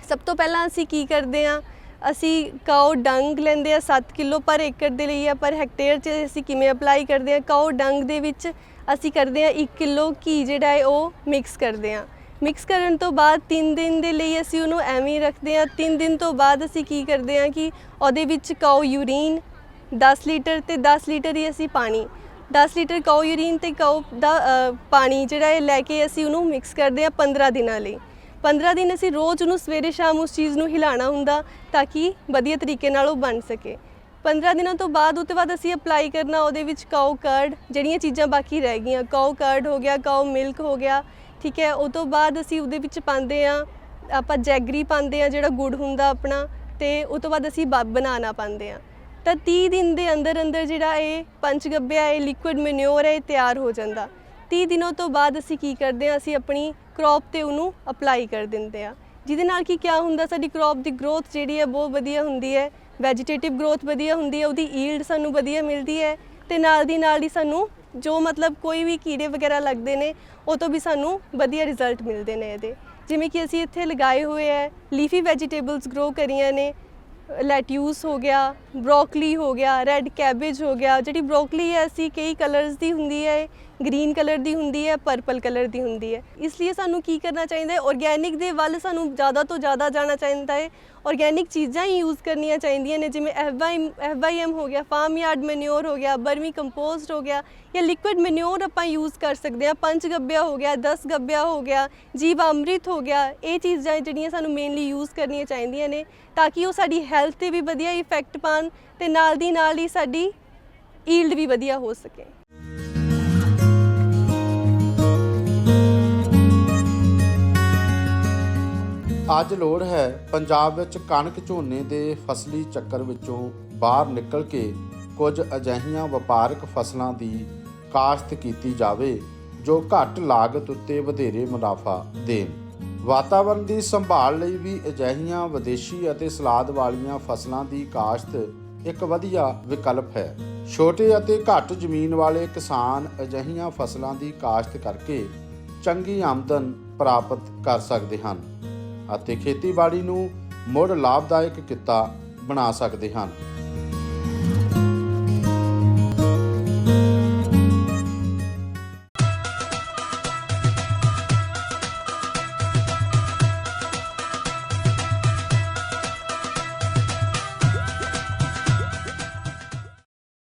ਸਭ ਤੋਂ ਪਹਿਲਾਂ ਅਸੀਂ ਕੀ ਕਰਦੇ ਹਾਂ? ਅਸੀਂ ਕਾਓ ਡੰਗ ਲੈਂਦੇ ਆ 7 ਕਿਲੋ ਪਰ ਏਕੜ ਦੇ ਲਈ ਆ ਪਰ ਹੈਕਟੇਅਰ 'ਚ ਅਸੀਂ ਕਿਵੇਂ ਅਪਲਾਈ ਕਰਦੇ ਆ ਕਾਓ ਡੰਗ ਦੇ ਵਿੱਚ ਅਸੀਂ ਕਰਦੇ ਆ 1 ਕਿਲੋ ਘੀ ਜਿਹੜਾ ਹੈ ਉਹ ਮਿਕਸ ਕਰਦੇ ਆ ਮਿਕਸ ਕਰਨ ਤੋਂ ਬਾਅਦ 3 ਦਿਨ ਦੇ ਲਈ ਅਸੀਂ ਉਹਨੂੰ ਐਵੇਂ ਹੀ ਰੱਖਦੇ ਹਾਂ। 3 ਦਿਨ ਤੋਂ ਬਾਅਦ ਅਸੀਂ ਕੀ ਕਰਦੇ ਹਾਂ ਕਿ ਉਹਦੇ ਵਿੱਚ ਕਾਓ ਯੂਰੀਨ 10 ਲੀਟਰ ਤੇ 10 ਲੀਟਰ ਹੀ ਅਸੀਂ ਪਾਣੀ। 10 ਲੀਟਰ ਕਾਓ ਯੂਰੀਨ ਤੇ ਕਾਓ ਦਾ ਪਾਣੀ ਜਿਹੜਾ ਇਹ ਲੈ ਕੇ ਅਸੀਂ ਉਹਨੂੰ ਮਿਕਸ ਕਰਦੇ ਹਾਂ 15 ਦਿਨਾਂ ਲਈ। 15 ਦਿਨ ਅਸੀਂ ਰੋਜ਼ ਉਹਨੂੰ ਸਵੇਰੇ ਸ਼ਾਮ ਉਸ ਚੀਜ਼ ਨੂੰ ਹਿਲਾਣਾ ਹੁੰਦਾ ਤਾਂ ਕਿ ਵਧੀਆ ਤਰੀਕੇ ਨਾਲ ਉਹ ਬਣ ਸਕੇ। 15 ਦਿਨਾਂ ਤੋਂ ਬਾਅਦ ਉਹ ਤੋਂ ਬਾਅਦ ਅਸੀਂ ਅਪਲਾਈ ਕਰਨਾ ਉਹਦੇ ਵਿੱਚ ਕਾਓ ਕਰਡ, ਜਿਹੜੀਆਂ ਚੀਜ਼ਾਂ ਬਾਕੀ ਰਹਿ ਗਈਆਂ। ਕਾਓ ਕਰਡ ਹੋ ਗਿਆ, ਕਾਓ ਮਿਲਕ ਹੋ ਗਿਆ। ਠੀਕ ਹੈ ਉਹ ਤੋਂ ਬਾਅਦ ਅਸੀਂ ਉਹਦੇ ਵਿੱਚ ਪਾਉਂਦੇ ਆ ਆਪਾਂ ਜੈਗਰੀ ਪਾਉਂਦੇ ਆ ਜਿਹੜਾ ਗੁੜ ਹੁੰਦਾ ਆਪਣਾ ਤੇ ਉਹ ਤੋਂ ਬਾਅਦ ਅਸੀਂ ਬ- ਬਨਾਨਾ ਪਾਉਂਦੇ ਆ ਤਾਂ 30 ਦਿਨ ਦੇ ਅੰਦਰ ਅੰਦਰ ਜਿਹੜਾ ਇਹ ਪੰਚਗੱਬਿਆ ਇਹ ਲਿਕੁਇਡ ਮੈਨਿਓਰ ਹੈ, ਇਹ ਤਿਆਰ ਹੋ ਜਾਂਦਾ। 30 ਦਿਨਾਂ ਤੋਂ ਬਾਅਦ ਅਸੀਂ ਕੀ ਕਰਦੇ ਹਾਂ, ਅਸੀਂ ਆਪਣੀ ਕ੍ਰੌਪ ਤੇ ਉਹਨੂੰ ਅਪਲਾਈ ਕਰ ਦਿੰਦੇ ਆ ਜਿਹਦੇ ਨਾਲ ਕੀ, ਕਿਆ ਹੁੰਦਾ, ਸਾਡੀ ਕ੍ਰੌਪ ਦੀ ਗਰੋਥ ਜਿਹੜੀ ਹੈ, ਬਹੁਤ ਵਧੀਆ ਹੁੰਦੀ ਹੈ। ਵੈਜੀਟੇਟਿਵ ਗਰੋਥ ਵਧੀਆ ਹੁੰਦੀ ਹੈ, ਉਹਦੀ ਈਲਡ ਸਾਨੂੰ ਵਧੀਆ ਮਿਲਦੀ ਹੈ ਤੇ ਨਾਲ ਦੀ ਨਾਲ ਹੀ ਸਾਨੂੰ ਜੋ ਮਤਲਬ ਕੋਈ ਵੀ ਕੀੜੇ ਵਗੈਰਾ ਲੱਗਦੇ ਨੇ, ਉਹ ਤੋਂ ਵੀ ਸਾਨੂੰ ਵਧੀਆ ਰਿਜ਼ਲਟ ਮਿਲਦੇ ਨੇ ਇਹਦੇ। ਜਿਵੇਂ ਕਿ ਅਸੀਂ ਇੱਥੇ ਲਗਾਏ ਹੋਏ ਹੈ ਲੀਫੀ ਵੈਜੀਟੇਬਲਸ ਗਰੋ ਕਰੀਆਂ ਨੇ ਲੈਟਿਊਸ ਹੋ ਗਿਆ ਬ੍ਰੋਕਲੀ ਹੋ ਗਿਆ ਰੈੱਡ ਕੈਬੇਜ ਹੋ ਗਿਆ, ਜਿਹੜੀ ਬ੍ਰੋਕਲੀ ਹੈ, ਅਸੀਂ ਕਈ ਕਲਰਸ ਦੀ ਹੁੰਦੀ ਹੈ ਗ੍ਰੀਨ ਕਲਰ ਦੀ ਹੁੰਦੀ ਹੈ, ਪਰਪਲ ਕਲਰ ਦੀ ਹੁੰਦੀ ਹੈ। ਇਸ ਲਈ ਸਾਨੂੰ ਕੀ ਕਰਨਾ ਚਾਹੀਦਾ ਹੈ? ਆਰਗੇਨਿਕ ਦੇ ਵੱਲ ਸਾਨੂੰ ਜ਼ਿਆਦਾ ਤੋਂ ਜ਼ਿਆਦਾ ਜਾਣਾ ਚਾਹੀਦਾ ਹੈ। ਆਰਗੇਨਿਕ ਚੀਜ਼ਾਂ ਹੀ ਯੂਜ਼ ਕਰਨੀਆਂ ਚਾਹੀਦੀਆਂ ਨੇ, ਜਿਵੇਂ ਐਫਵਾਈਐਮ ਹੋ ਗਿਆ ਫਾਰਮ ਯਾਰਡ ਮੈਨਿਓਰ ਹੋ ਗਿਆ ਬਰਮੀ ਕੰਪੋਸਟ ਹੋ ਗਿਆ ਜਾਂ ਲਿਕੁਇਡ ਮੈਨਿਓਰ ਆਪਾਂ ਯੂਜ਼ ਕਰ ਸਕਦੇ ਹਾਂ। ਪੰਜ ਗੱਬਿਆ ਹੋ ਗਿਆ 10 ਗੱਬਿਆ ਹੋ ਗਿਆ, ਜੀਵ ਅੰਮ੍ਰਿਤ ਹੋ ਗਿਆ, ਇਹ ਚੀਜ਼ਾਂ ਜਿਹੜੀਆਂ ਸਾਨੂੰ ਮੇਨਲੀ ਯੂਜ਼ ਕਰਨੀਆਂ ਚਾਹੀਦੀਆਂ ਨੇ, ਤਾਂ ਕਿ ਉਹ ਸਾਡੀ ਹੈਲਥ ਤੇ ਵੀ ਵਧੀਆ ਇਫੈਕਟ ਪਾਣ ਤੇ ਨਾਲ ਦੀ ਨਾਲ ਹੀ ਸਾਡੀ ਈਲਡ ਵੀ ਵਧੀਆ ਹੋ ਸਕੇ। ਅੱਜ ਲੋੜ ਹੈ ਪੰਜਾਬ ਵਿੱਚ ਕਣਕ ਝੋਨੇ ਦੇ ਫਸਲੀ ਚੱਕਰ ਵਿੱਚੋਂ ਬਾਹਰ ਨਿਕਲ ਕੇ ਕੁਝ ਅਜਿਹੀਆਂ ਵਪਾਰਕ ਫਸਲਾਂ ਦੀ ਕਾਸ਼ਤ ਕੀਤੀ ਜਾਵੇ, ਜੋ ਘੱਟ ਲਾਗਤ ਉੱਤੇ ਵਧੇਰੇ ਮੁਨਾਫਾ ਦੇਣ। ਵਾਤਾਵਰਣ ਦੀ ਸੰਭਾਲ ਲਈ ਵੀ ਅਜਿਹੀਆਂ ਵਿਦੇਸ਼ੀ ਅਤੇ ਸਲਾਦ ਵਾਲੀਆਂ ਫਸਲਾਂ ਦੀ ਕਾਸ਼ਤ ਇੱਕ ਵਧੀਆ ਵਿਕਲਪ ਹੈ। ਛੋਟੇ ਅਤੇ ਘੱਟ ਜ਼ਮੀਨ ਵਾਲੇ ਕਿਸਾਨ ਅਜਿਹੀਆਂ ਫਸਲਾਂ ਦੀ ਕਾਸ਼ਤ ਕਰਕੇ ਚੰਗੀ ਆਮਦਨ ਪ੍ਰਾਪਤ ਕਰ ਸਕਦੇ ਹਨ। ਅਤੇ ਖੇਤੀਬਾੜੀ ਨੂੰ ਮੁੜ ਲਾਭਦਾਇਕ ਕਿੱਤਾ ਬਣਾ ਸਕਦੇ ਹਨ।